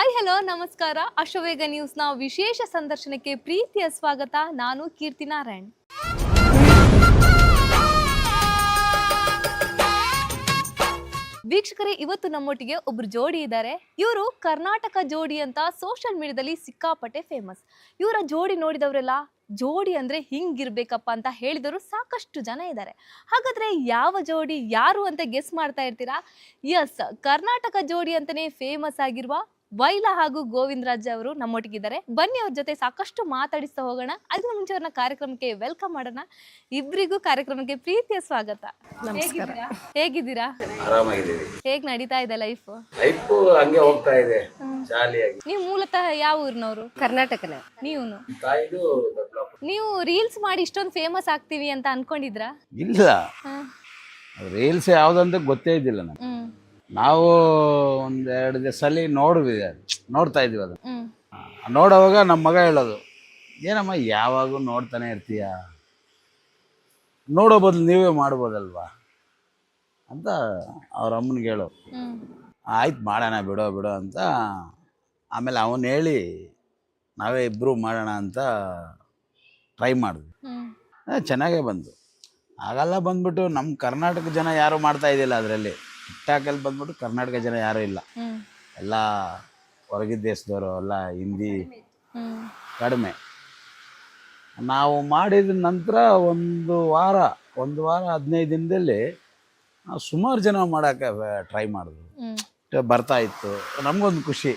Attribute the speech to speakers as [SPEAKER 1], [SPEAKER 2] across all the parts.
[SPEAKER 1] Hi, hello, ನಮಸ್ಕಾರ. ಅಶ್ವವೇಗ ನ್ಯೂಸ್ನ ವಿಶೇಷ ಸಂದರ್ಶನಕ್ಕೆ ಪ್ರೀತಿಯ ಸ್ವಾಗತ. ನಾನು ಕೀರ್ತಿ ನಾರಾಯಣ್. ವೀಕ್ಷಕರೇ, ಇವತ್ತು ನಮ್ಮೊಟ್ಟಿಗೆ ಒಬ್ರು ಜೋಡಿ ಇದ್ದಾರೆ. ಇವರು ಕರ್ನಾಟಕ ಜೋಡಿ ಅಂತ ಸೋಷಿಯಲ್ ಮೀಡಿಯಾದಲ್ಲಿ ಸಿಕ್ಕಾಪಟ್ಟೆ ಫೇಮಸ್ ಇವರ ಜೋಡಿ ನೋಡಿದವರೆಲ್ಲ, ಜೋಡಿ ಅಂದ್ರೆ ಹಿಂಗಿರ್ಬೇಕಪ್ಪ ಅಂತ ಹೇಳಿದವರು ಸಾಕಷ್ಟು ಜನ ಇದ್ದಾರೆ. ಹಾಗಾದ್ರೆ ಯಾವ ಜೋಡಿ, ಯಾರು ಅಂತ ಗೆಸ್ ಮಾಡ್ತಾ ಇರ್ತೀರಾ? ಎಸ್ ಕರ್ನಾಟಕ ಜೋಡಿ ಅಂತಾನೆ ಫೇಮಸ್ ಆಗಿರುವ ವೈಲ ಹಾಗೂ ಗೋವಿಂದ ರಾಜ್ ಅವರು ನಮ್ಮೊಟ್ಟಿಗಿದ್ದಾರೆ. ಬನ್ನಿ ಅವ್ರ ಜೊತೆ ಸಾಕಷ್ಟು ಮಾತಾಡಿಸ್ತಾ ಹೋಗೋಣ. ಅದಕ್ಕೆ ಮುಂಚೆ ಅವ್ರನ್ನ ಕಾರ್ಯಕ್ರಮಕ್ಕೆ ವೆಲ್ಕಮ್ ಮಾಡೋಣ. ಇಬ್ರಿಗೂ ಕಾರ್ಯಕ್ರಮಕ್ಕೆ ಪ್ರೀತಿಯ ಸ್ವಾಗತ. ಹೇಗಿದ್ದೀರಾ? ಹೇಗಿದ್ದೀರಾ?
[SPEAKER 2] ಆರಾಮಾಗಿದ್ದೀವಿ.
[SPEAKER 1] ಹೇಗ್ ನಡೀತಾ ಇದೆ ಲೈಫ್
[SPEAKER 2] ಲೈಫ್ ಹಂಗೆ ಹೋಗ್ತಾ ಇದೆ. ಜಾಲಿಯಾಗಿ.
[SPEAKER 1] ನೀವು ಮೂಲತಃ ಯಾವ ಊರಿನವರು?
[SPEAKER 3] ಕರ್ನಾಟಕನೇ.
[SPEAKER 1] ನೀವು
[SPEAKER 2] ತಾಯಿದು ದೊಡ್ಡಪ್ಪ
[SPEAKER 1] ನೀವು ರೀಲ್ಸ್ ಮಾಡಿ ಇಷ್ಟೊಂದು ಫೇಮಸ್ ಆಗ್ತೀವಿ ಅಂತ ಅನ್ಕೊಂಡಿದ್ರಾ
[SPEAKER 4] ಇಲ್ಲ. ರೀಲ್ಸ್ ಯಾವ್ದಂತ ಗೊತ್ತೇ ಇದ್ದಿಲ್ಲ ನಮ್ಗೆ
[SPEAKER 1] ಹ್ಮ್.
[SPEAKER 4] ನಾವು ಒಂದೆರಡು ದಿವಸ ಅಲ್ಲಿ ನೋಡಿದ್ವಿ ಅದು. ನೋಡ್ತಾ ಇದ್ವಿ ಅದು ನೋಡೋವಾಗ ನಮ್ಮ ಮಗ ಹೇಳೋದು ಏನಮ್ಮ ಯಾವಾಗೂ ನೋಡ್ತಾನೆ ಇರ್ತೀಯ? ನೋಡೋ ಬದಲು ನೀವೇ ಮಾಡ್ಬೋದಲ್ವಾ? ಅಂತ ಅವ್ರ ಅಮ್ಮನಿಗೆ ಹೇಳೋ. ಆಯ್ತು ಮಾಡೋಣ ಬಿಡೋ ಬಿಡೋ ಅಂತ ಆಮೇಲೆ ಅವನು ಹೇಳಿ ನಾವೇ ಇಬ್ಬರು ಮಾಡೋಣ ಅಂತ ಟ್ರೈ ಮಾಡಿದ್ವಿ. ಚೆನ್ನಾಗೇ ಬಂತು ಆಗಲ್ಲ ಬಂದ್ಬಿಟ್ಟು ನಮ್ಮ ಕರ್ನಾಟಕ ಜನ ಯಾರು ಮಾಡ್ತಾ ಇದ್ದಿಲ್ಲ ಅದರಲ್ಲಿ. ಟಿಕ್ಟಾಕಲ್ಲಿ ಬಂದ್ಬಿಟ್ಟು ಕರ್ನಾಟಕ ಜನ ಯಾರೂ ಇಲ್ಲ. ಎಲ್ಲ ಹೊರಗಿದ್ದ ದೇಶದವರು ಎಲ್ಲ ಹಿಂದಿ ಕಡಿಮೆ. ನಾವು ಮಾಡಿದ ನಂತರ ಒಂದು ವಾರ ಒಂದು ವಾರ ಹದಿನೈದು ದಿನದಲ್ಲಿ ನಾವು ಸುಮಾರು ಜನ ಮಾಡೋಕ್ಕೆ ಟ್ರೈ ಮಾಡಿದ್ರು ಬರ್ತಾ ಇತ್ತು. ನಮಗೊಂದು ಖುಷಿ.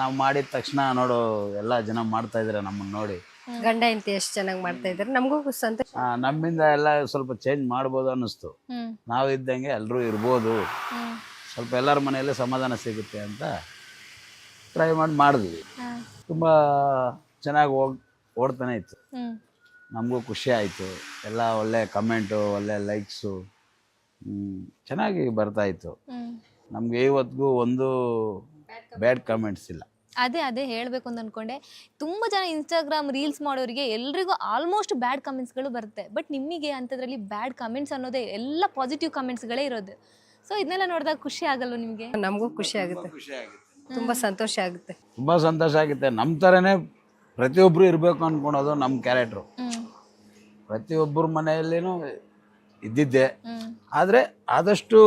[SPEAKER 4] ನಾವು ಮಾಡಿದ ತಕ್ಷಣ ನೋಡು ಎಲ್ಲ ಜನ ಮಾಡ್ತಾ ಇದ್ದಾರೆ ನಮ್ಮನ್ನು ನೋಡಿ.
[SPEAKER 3] ಗಂಡ ಹೆಂಡತಿ ಎಷ್ಟು ಚೆನ್ನಾಗಿ ಮಾಡ್ತಾ ಇದ್ದಾರೆ ನಮಗೂ ಸಂತೋಷ
[SPEAKER 4] ಆ, ನಮ್ಮಿಂದ ಎಲ್ಲ ಸ್ವಲ್ಪ ಚೇಂಜ್ ಮಾಡ್ಬೋದು ಅನ್ನಿಸ್ತು.
[SPEAKER 1] ಹ್ಮ್.
[SPEAKER 4] ನಾವು ಇದ್ದಂಗೆ ಎಲ್ಲರೂ ಇರ್ಬೋದು. ಸ್ವಲ್ಪ ಎಲ್ಲರ ಮನೆಯಲ್ಲೇ ಸಮಾಧಾನ ಸಿಗುತ್ತೆ ಅಂತ ಟ್ರೈ ಮಾಡಿ ಮಾಡಿದ್ವಿ. ತುಂಬ ಚೆನ್ನಾಗಿ ಹೋಗ್ ಓಡ್ತಾನೆ ಇತ್ತು.
[SPEAKER 1] ಹ್ಮ್.
[SPEAKER 4] ನಮಗೂ ಖುಷಿ ಆಯಿತು. ಎಲ್ಲ ಒಳ್ಳೆ ಕಮೆಂಟು ಒಳ್ಳೆ ಲೈಕ್ಸು ಚೆನ್ನಾಗಿ ಬರ್ತಾಯಿತ್ತು
[SPEAKER 1] ಹ್ಮ್.
[SPEAKER 4] ನಮಗೆ ಇವತ್ತಿಗೂ ಒಂದು ಬ್ಯಾಡ್ ಕಮೆಂಟ್ಸ್ ಇಲ್ಲ.
[SPEAKER 1] ಅದೇ ಅದೇ ಹೇಳಬೇಕು ಅಂತ ಅನ್ಕೊಂಡೆ. ತುಂಬಾ ಜನ ಇನ್ಸ್ಟಾಗ್ರಾಮ್ ರೀಲ್ಸ್ ಮಾಡೋರಿಗೆ ಎಲ್ರಿಗೂ ಆಲ್ಮೋಸ್ಟ್ ಬ್ಯಾಡ್ ಕಮೆಂಟ್ಸ್ಗಳು ಬರುತ್ತೆ. ಬಟ್ ನಿಮಗೆ ಅಂಥದ್ರಲ್ಲಿ ಬ್ಯಾಡ್ ಕಮೆಂಟ್ಸ್ ಅನ್ನೋದೇ ಎಲ್ಲ ಪಾಸಿಟಿವ್ ಕಮೆಂಟ್ಸ್ಗಳೇ ಇರೋದು. ಸೊ ಇದನ್ನೆಲ್ಲ ನೋಡಿದಾಗ ಖುಷಿ ಆಗಲ್ಲ ನಿಮಗೆ?
[SPEAKER 3] ನಮಗೂ ಖುಷಿ ಆಗುತ್ತೆ. ತುಂಬಾ ಸಂತೋಷ ಆಗುತ್ತೆ.
[SPEAKER 4] ತುಂಬ ಸಂತೋಷ ಆಗುತ್ತೆ. ನಮ್ಮ ಥರನೇ ಪ್ರತಿಯೊಬ್ಬರು ಇರಬೇಕು ಅನ್ಕೊಳೋದು ನಮ್ಮ ಕ್ಯಾರೆಕ್ಟ್ರು ಪ್ರತಿಯೊಬ್ಬರ ಮನೆಯಲ್ಲಿನೂ ಇದ್ದಿದ್ದೆ. ಆದರೆ ಆದಷ್ಟು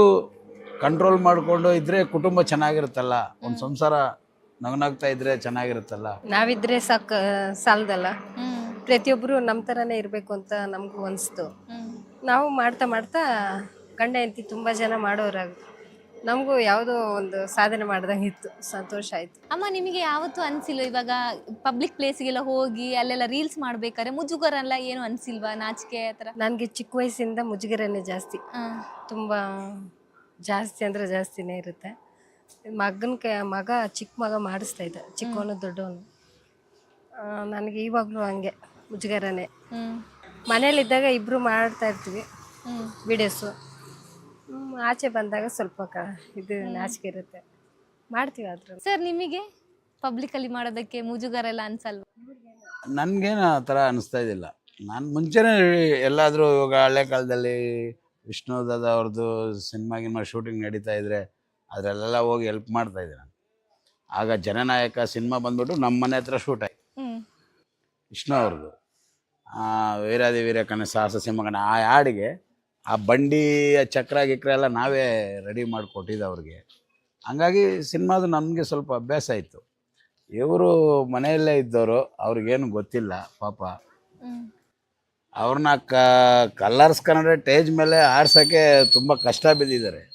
[SPEAKER 4] ಕಂಟ್ರೋಲ್ ಮಾಡಿಕೊಂಡು ಇದ್ರೆ ಕುಟುಂಬ ಚೆನ್ನಾಗಿರುತ್ತಲ್ಲ? ಒಂದು ಸಂಸಾರ ನಗನಾಗ್ತಾ ಇದ್ರೆ ಚೆನ್ನಾಗಿರುತ್ತಲ್ಲ?
[SPEAKER 3] ನಾವಿದ್ರೆ ಸಾಕ್ ಸಾಲದಲ್ಲ.
[SPEAKER 1] ಹ್ಮ್.
[SPEAKER 3] ಪ್ರತಿಯೊಬ್ಬರು ನಮ್ಮ ಥರನೇ ಇರಬೇಕು ಅಂತ ನಮಗೂ ಅನಿಸ್ತು.
[SPEAKER 1] ಹ್ಮ್.
[SPEAKER 3] ನಾವು ಮಾಡ್ತಾ ಮಾಡ್ತಾ ಗಂಡ ಹೆಂಡತಿ ತುಂಬ ಜನ ಮಾಡೋರಾಗ ನಮಗೂ ಯಾವುದೋ ಒಂದು ಸಾಧನೆ ಮಾಡ್ದಂಗೆ ಇತ್ತು. ಸಂತೋಷ ಆಯಿತು.
[SPEAKER 1] ಅಮ್ಮ ನಿಮಗೆ ಯಾವತ್ತೂ ಅನ್ಸಿಲ್ಲ ಇವಾಗ ಪಬ್ಲಿಕ್ ಪ್ಲೇಸ್ಗೆಲ್ಲ ಹೋಗಿ ಅಲ್ಲೆಲ್ಲ ರೀಲ್ಸ್ ಮಾಡ್ಬೇಕಾದ್ರೆ ಮುಜುಗರಲ್ಲ ಏನು ಅನ್ಸಿಲ್ವಾ? ನಾಚಿಕೆ ಆ ಥರ?
[SPEAKER 3] ನನಗೆ ಚಿಕ್ಕ ವಯಸ್ಸಿಂದ ಮುಜುಗರನೇ ಜಾಸ್ತಿ.
[SPEAKER 1] ಹ್ಮ್
[SPEAKER 3] ತುಂಬ ಜಾಸ್ತಿ ಅಂದರೆ ಜಾಸ್ತಿನೇ ಇರುತ್ತೆ. ಮಗನ ಕ ಮಗ ಚಿಕ್ಕ ಮಗ ಮಾಡಿಸ್ತಾ ಇದ್ದ. ಚಿಕ್ಕವನು ದೊಡ್ಡವನು. ನನಗೆ ಇವಾಗಲೂ ಹಂಗೆ ಮುಜುಗರನೇ. ಮನೇಲಿದ್ದಾಗ ಇಬ್ಬರು ಮಾಡ್ತಾ ಇರ್ತೀವಿ ವಿಡಿಯೋಸು. ಆಚೆ ಬಂದಾಗ ಸ್ವಲ್ಪ ಕ ಇದು ನಾಚಿಕೆ ಇರುತ್ತೆ. ಮಾಡ್ತೀವಿ ಆದರೂ.
[SPEAKER 1] ಸರ್ ನಿಮಗೆ ಪಬ್ಲಿಕಲ್ಲಿ ಮಾಡೋದಕ್ಕೆ ಮುಜುಗರ ಎಲ್ಲ ಅನ್ಸಲ್ವಾ?
[SPEAKER 4] ನನಗೇನು ಆ ಥರ ಅನಿಸ್ತಾ ಇದ್ದಿಲ್ಲ. ನಾನು ಮುಂಚೆನೇ ಎಲ್ಲಾದರೂ ಇವಾಗ ಹಳೆ ಕಾಲದಲ್ಲಿ ವಿಷ್ಣುದಾದ ಅವ್ರದ್ದು ಸಿನಿಮಾ ಗಿನ್ಮಾ ಶೂಟಿಂಗ್ ನಡೀತಾ ಇದ್ರೆ ಅದರಲ್ಲೆಲ್ಲ ಹೋಗಿ ಹೆಲ್ಪ್ ಮಾಡ್ತಾ ಇದ್ದೆ ನಾನು. ಆಗ ಜನನಾಯಕ ಸಿನಿಮಾ ಬಂದ್ಬಿಟ್ಟು ನಮ್ಮ ಮನೆ ಹತ್ರ ಶೂಟ್ ಆಯ್ತು. ವಿಷ್ಣು ಅವ್ರದ್ದು. ಆ, ವೀರಾದಿ ವೀರಕನ ಸಾಹಸ ಸಿಂಹಗಣ ಆ ಹಾಡಿಗೆ ಆ ಬಂಡಿ ಆ ಚಕ್ರ ಗಿಕ್ರ ಎಲ್ಲ ನಾವೇ ರೆಡಿ ಮಾಡಿಕೊಟ್ಟಿದ್ದು ಅವ್ರಿಗೆ. ಹಂಗಾಗಿ ಸಿನಿಮಾದು ನಮಗೆ ಸ್ವಲ್ಪ ಅಭ್ಯಾಸ ಇತ್ತು. ಇವರು ಮನೆಯಲ್ಲೇ ಇದ್ದವರು ಅವ್ರಿಗೇನು ಗೊತ್ತಿಲ್ಲ ಪಾಪ. ಅವ್ರನ್ನ ಕ ಕಲರ್ಸ್ ಕನ್ನಡ ಟೇಜ್ ಮೇಲೆ ಆಡ್ಸೋಕ್ಕೆ ತುಂಬ ಕಷ್ಟ ಬಿದ್ದಿದ್ದಾರೆ.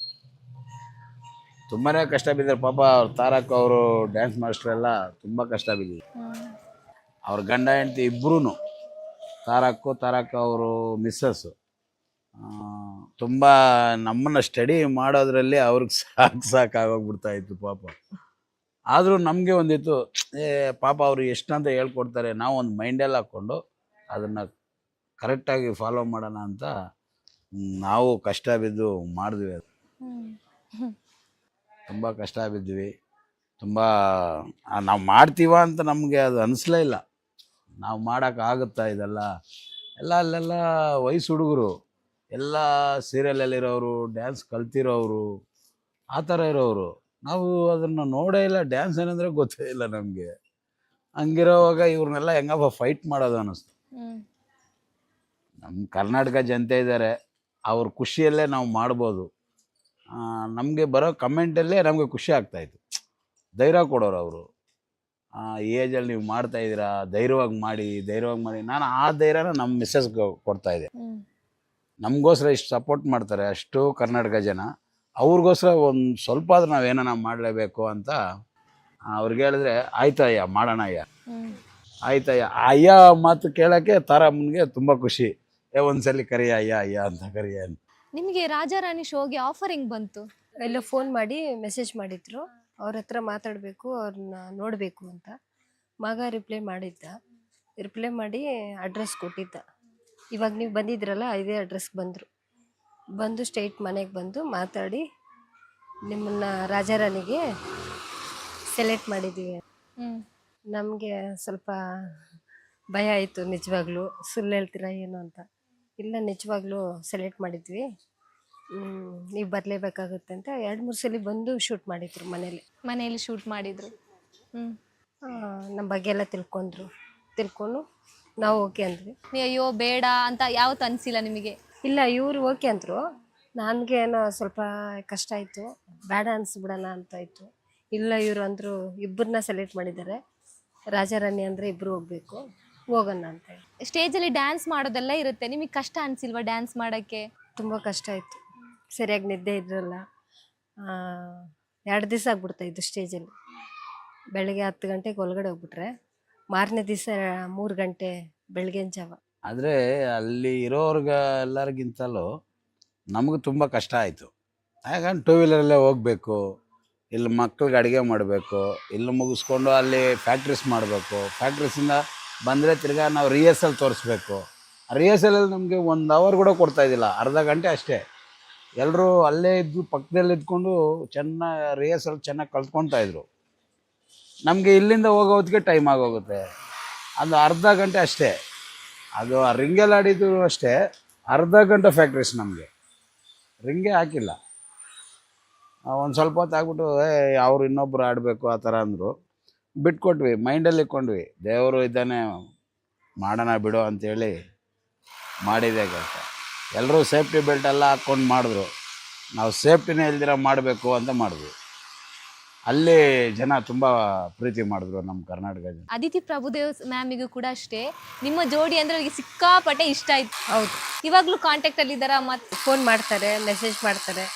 [SPEAKER 4] ತುಂಬಾ ಕಷ್ಟ ಬಿದ್ದಾರೆ ಪಾಪ ಅವ್ರ ತಾರಕ್ ಅವರು ಡ್ಯಾನ್ಸ್ ಮಾಸ್ಟರ್ ಎಲ್ಲ ತುಂಬ ಕಷ್ಟ
[SPEAKER 1] ಬಿದ್ದಿದೆ
[SPEAKER 4] ಅವ್ರ ಗಂಡ ಹೆಂಡತಿ ಇಬ್ಬರೂ ತಾರಕ್ ತಾರಕ್ ಅವರು ಮಿಸ್ಸಸ್ಸು ತುಂಬ ನಮ್ಮನ್ನು ಸ್ಟಡಿ ಮಾಡೋದ್ರಲ್ಲಿ ಅವ್ರಿಗೆ ಸಾಕು ಸಾಕಾಗೋಗ್ಬಿಡ್ತಾ ಇತ್ತು ಪಾಪ. ಆದರೂ ನಮಗೆ ಒಂದಿತ್ತು, ಏ ಪಾಪ ಅವರು ಎಷ್ಟಂತ ಹೇಳ್ಕೊಡ್ತಾರೆ, ನಾವು ಒಂದು ಮೈಂಡಲ್ಲಿ ಹಾಕ್ಕೊಂಡು ಅದನ್ನು ಕರೆಕ್ಟಾಗಿ ಫಾಲೋ ಮಾಡೋಣ ಅಂತ ನಾವು ಕಷ್ಟ ಬಿದ್ದು ಮಾಡಿದ್ವಿ ಅದು. ತುಂಬ ಕಷ್ಟ ಬಿದ್ವಿ ತುಂಬ ನಾವು ಮಾಡ್ತೀವ ಅಂತ ನಮಗೆ ಅದು ಅನಿಸ್ಲೇ ಇಲ್ಲ. ನಾವು ಮಾಡೋಕ್ಕಾಗುತ್ತಾ ಇದೆಲ್ಲ? ಎಲ್ಲ ಅಲ್ಲೆಲ್ಲ ವಯಸ್ಸು ಹುಡುಗರು ಎಲ್ಲ ಸೀರಿಯಲಲ್ಲಿರೋರು ಡ್ಯಾನ್ಸ್ ಕಲ್ತಿರೋರು ಆ ಥರ ಇರೋರು ನಾವು ಅದನ್ನು ನೋಡೇ ಇಲ್ಲ. ಡ್ಯಾನ್ಸ್ ಏನಂದರೆ ಗೊತ್ತೇ ಇಲ್ಲ ನಮಗೆ. ಹಂಗಿರೋವಾಗ ಇವ್ರನ್ನೆಲ್ಲ ಹೆಂಗಪ್ಪ ಫೈಟ್ ಮಾಡೋದು ಅನ್ನಿಸ್ತು. ನಮ್ಮ ಕರ್ನಾಟಕ ಜನತೆ ಇದ್ದಾರೆ ಅವ್ರ ಖುಷಿಯಲ್ಲೇ ನಾವು ಮಾಡ್ಬೋದು. ನಮಗೆ ಬರೋ ಕಮೆಂಟಲ್ಲೇ ನಮಗೆ ಖುಷಿ ಆಗ್ತಾಯಿತ್ತು ಧೈರ್ಯ ಕೊಡೋರು ಅವರು. ಆ ಏಜಲ್ಲಿ ನೀವು ಮಾಡ್ತಾ ಇದ್ದೀರಾ? ಧೈರ್ಯವಾಗಿ ಮಾಡಿ ಧೈರ್ಯವಾಗಿ ಮಾಡಿ. ನಾನು ಆ ಧೈರ್ಯನ ನಮ್ಮ ಮಿಸ್ಸಸ್ಗೆ ಕೊಡ್ತಾ ಇದ್ದೆ. ನಮಗೋಸ್ಕರ ಇಷ್ಟು ಸಪೋರ್ಟ್ ಮಾಡ್ತಾರೆ ಅಷ್ಟು ಕರ್ನಾಟಕ ಜನ. ಅವ್ರಿಗೋಸ್ಕರ ಒಂದು ಸ್ವಲ್ಪ ಆದ್ರೂ ನಾವೇನ ಮಾಡಲೇಬೇಕು ಅಂತ ಅವ್ರಿಗೆ ಹೇಳಿದ್ರೆ ಆಯ್ತಯ್ಯ ಮಾಡೋಣ ಅಯ್ಯ. ಆಯ್ತಯ್ಯ ಅಯ್ಯ ಮಾತು ಕೇಳೋಕ್ಕೆ ತಾರಮ್ಮನಿಗೆ ತುಂಬ ಖುಷಿ. ಏ ಒಂದ್ಸಲಿ ಕರಿಯ ಅಯ್ಯ ಅಯ್ಯ ಅಂತ ಕರಿಯ ಅಂತ.
[SPEAKER 1] ನಿಮಗೆ ರಾಜಾರಾಣಿ ಶೋಗೆ ಆಫರ್ ಹೆಂಗ್ ಬಂತು?
[SPEAKER 3] ಎಲ್ಲ ಫೋನ್ ಮಾಡಿ ಮೆಸೇಜ್ ಮಾಡಿದ್ರು. ಅವ್ರ ಹತ್ರ ಮಾತಾಡಬೇಕು ಅವ್ರನ್ನ ನೋಡಬೇಕು ಅಂತ. ಮಗ ರಿಪ್ಲೈ ಮಾಡಿದ್ದ. ರಿಪ್ಲೈ ಮಾಡಿ ಅಡ್ರೆಸ್ ಕೊಟ್ಟಿದ್ದ. ಇವಾಗ ನೀವು ಬಂದಿದ್ರಲ್ಲ ಇದೇ ಅಡ್ರೆಸ್ಗೆ ಬಂದರು. ಬಂದು ಸ್ಟೇಟ್ ಮನೆಗೆ ಬಂದು ಮಾತಾಡಿ ನಿಮ್ಮನ್ನ ರಾಜಾರಾಣಿಗೆ ಸೆಲೆಕ್ಟ್ ಮಾಡಿದ್ದೀವಿ ನಮಗೆ ಸ್ವಲ್ಪ ಭಯ ಆಯಿತು ನಿಜವಾಗ್ಲೂ. ಸುಳ್ಳು ಹೇಳ್ತೀರಾ ಏನು ಅಂತ. ಇಲ್ಲ ನಿಜವಾಗ್ಲೂ ಸೆಲೆಕ್ಟ್ ಮಾಡಿದ್ವಿ. ನೀವು ಬರಲೇಬೇಕಾಗುತ್ತೆ ಅಂತ ಎರಡು ಮೂರು ಸಲ ಬಂದು ಶೂಟ್ ಮಾಡಿದ್ರು ಮನೇಲಿ.
[SPEAKER 1] ಮನೆಯಲ್ಲಿ ಶೂಟ್ ಮಾಡಿದ್ರು.
[SPEAKER 3] ಹ್ಞೂ ನಮ್ಮ ಬಗ್ಗೆ ಎಲ್ಲ ತಿಳ್ಕೊಂಡ್ರು. ತಿಳ್ಕೊಂಡು ನಾವು ಓಕೆ ಅಂದ್ವಿ.
[SPEAKER 1] ನೀ ಅಯ್ಯೋ ಬೇಡ ಅಂತ ಯಾವತ್ತು ಅನಿಸಿಲ್ಲ ನಿಮಗೆ?
[SPEAKER 3] ಇಲ್ಲ ಇವರು ಓಕೆ ಅಂದರು. ನನಗೆ ಏನೋ ಸ್ವಲ್ಪ ಕಷ್ಟ ಆಯಿತು. ಬೇಡ ಅನಿಸ್ಬಿಡೋಣ ಅಂತ ಇತ್ತು ಇಲ್ಲ ಇವರು ಅಂದರು ಇಬ್ಬರನ್ನ ಸೆಲೆಕ್ಟ್ ಮಾಡಿದ್ದಾರೆ. ರಾಜಾರಾಣಿ ಅಂದರೆ ಇಬ್ಬರು ಹೋಗ್ಬೇಕು. ಹೋಗೋಣ ಅಂತ ಹೇಳಿ.
[SPEAKER 1] ಸ್ಟೇಜಲ್ಲಿ ಡ್ಯಾನ್ಸ್ ಮಾಡೋದೆಲ್ಲ ಇರುತ್ತೆ. ನಿಮಗೆ ಕಷ್ಟ ಅನ್ಸಿಲ್ವಾ ಡ್ಯಾನ್ಸ್ ಮಾಡಕ್ಕೆ?
[SPEAKER 3] ತುಂಬ ಕಷ್ಟ ಆಯಿತು. ಸರಿಯಾಗಿ ನಿದ್ದೆ ಇದ್ರಲ್ಲ ಎರಡು ದಿವಸ ಆಗ್ಬಿಡ್ತಾ ಇದ್ದು ಸ್ಟೇಜಲ್ಲಿ. ಬೆಳಗ್ಗೆ ಹತ್ತು ಗಂಟೆಗೆ ಒಳಗಡೆ ಹೋಗ್ಬಿಟ್ರೆ ಮಾರನೇ ದಿವಸ ಮೂರು ಗಂಟೆ ಬೆಳಗಿನ ಜಾವ.
[SPEAKER 4] ಆದರೆ ಅಲ್ಲಿ ಇರೋರ್ಗ ಎಲ್ಲರಿಗಿಂತಲೂ ನಮಗೆ ತುಂಬ ಕಷ್ಟ ಆಯಿತು. ಯಾಕಂದ್ರೆ ಟೂ ವೀಲರಲ್ಲೇ ಹೋಗಬೇಕು ಇಲ್ಲಿ ಮಕ್ಳಿಗೆ ಅಡುಗೆ ಮಾಡಬೇಕು ಇಲ್ಲಿ ಮುಗಿಸ್ಕೊಂಡು ಅಲ್ಲಿ ಫ್ಯಾಕ್ಟ್ರೀಸ್ ಮಾಡಬೇಕು. ಫ್ಯಾಕ್ಟ್ರೀಸಿಂದ ಬಂದರೆ ತಿರ್ಗಾ ನಾವು ರಿಹರ್ಸಲ್ ತೋರಿಸ್ಬೇಕು. ರಿಹರ್ಸಲಲ್ಲಿ ನಮಗೆ ಒಂದು ಅವರ್ ಕೂಡ ಕೊಡ್ತಾ ಇದ್ದಿಲ್ಲ. ಅರ್ಧ ಗಂಟೆ ಅಷ್ಟೇ. ಎಲ್ಲರೂ ಅಲ್ಲೇ ಇದ್ದು ಪಕ್ಕದಲ್ಲಿ ಇದ್ಕೊಂಡು ಚೆನ್ನಾಗಿ ರಿಹರ್ಸಲ್ ಚೆನ್ನಾಗಿ ಕಲ್ತ್ಕೊತಾ ಇದ್ರು. ನಮಗೆ ಇಲ್ಲಿಂದ ಹೋಗೋ ಟೈಮ್ ಆಗೋಗುತ್ತೆ. ಅದು ಅರ್ಧ ಗಂಟೆ ಅಷ್ಟೇ. ಅದು ರಿಂಗಲ್ಲಿ ಆಡಿದ್ರು ಅಷ್ಟೇ. ಅರ್ಧ ಗಂಟೆ ಫ್ಯಾಕ್ಟ್ರೀಸ್ ನಮಗೆ. ರಿಂಗೇ ಹಾಕಿಲ್ಲ. ಒಂದು ಸ್ವಲ್ಪ ಹೊತ್ತು ಆಗ್ಬಿಟ್ಟು ಏ, ಅವ್ರು ಇನ್ನೊಬ್ರು ಆಡಬೇಕು, ಆ ಥರ ಅಂದರು. ಬಿಟ್ಕೊಟ್ವಿ ಮೈಂಡಲ್ಲಿ ಇಟ್ಕೊಂಡ್ವಿ ದೇವರು ಇದ್ದಾನೆ ಮಾಡೋಣ ಬಿಡು ಅಂಥೇಳಿ ಮಾಡಿದೆ ಕೆಲಸ. ಎಲ್ಲರೂ ಸೇಫ್ಟಿ ಬೆಲ್ಟ್ ಎಲ್ಲ ಹಾಕ್ಕೊಂಡು ಮಾಡಿದ್ರು. ನಾವು ಸೇಫ್ಟಿನೇ ಇಲ್ದಿರ ಮಾಡಬೇಕು ಅಂತ ಮಾಡಿದ್ವಿ. ಅಲ್ಲಿ ಜನ ತುಂಬ ಪ್ರೀತಿ ಮಾಡಿದ್ರು ನಮ್ಮ ಕರ್ನಾಟಕ ಜನ.
[SPEAKER 1] ಅದಿತಿ ಪ್ರಭುದೇವ್ ಮ್ಯಾಮಿಗೂ ಕೂಡ ಅಷ್ಟೇ. ನಿಮ್ಮ ಜೋಡಿ ಅಂದ್ರೆ ಅವ್ರಿಗೆ ಸಿಕ್ಕಾಪಟ್ಟೆ ಇಷ್ಟ ಆಯ್ತು.
[SPEAKER 3] ಹೌದು.
[SPEAKER 1] ಇವಾಗಲೂ ಕಾಂಟ್ಯಾಕ್ಟ್ ಅಲ್ಲಿ ಇದಾರ ಮತ್ತೆ
[SPEAKER 3] ಫೋನ್ ಮಾಡ್ತಾರೆ ಮೆಸೇಜ್ ಮಾಡ್ತಾರೆ.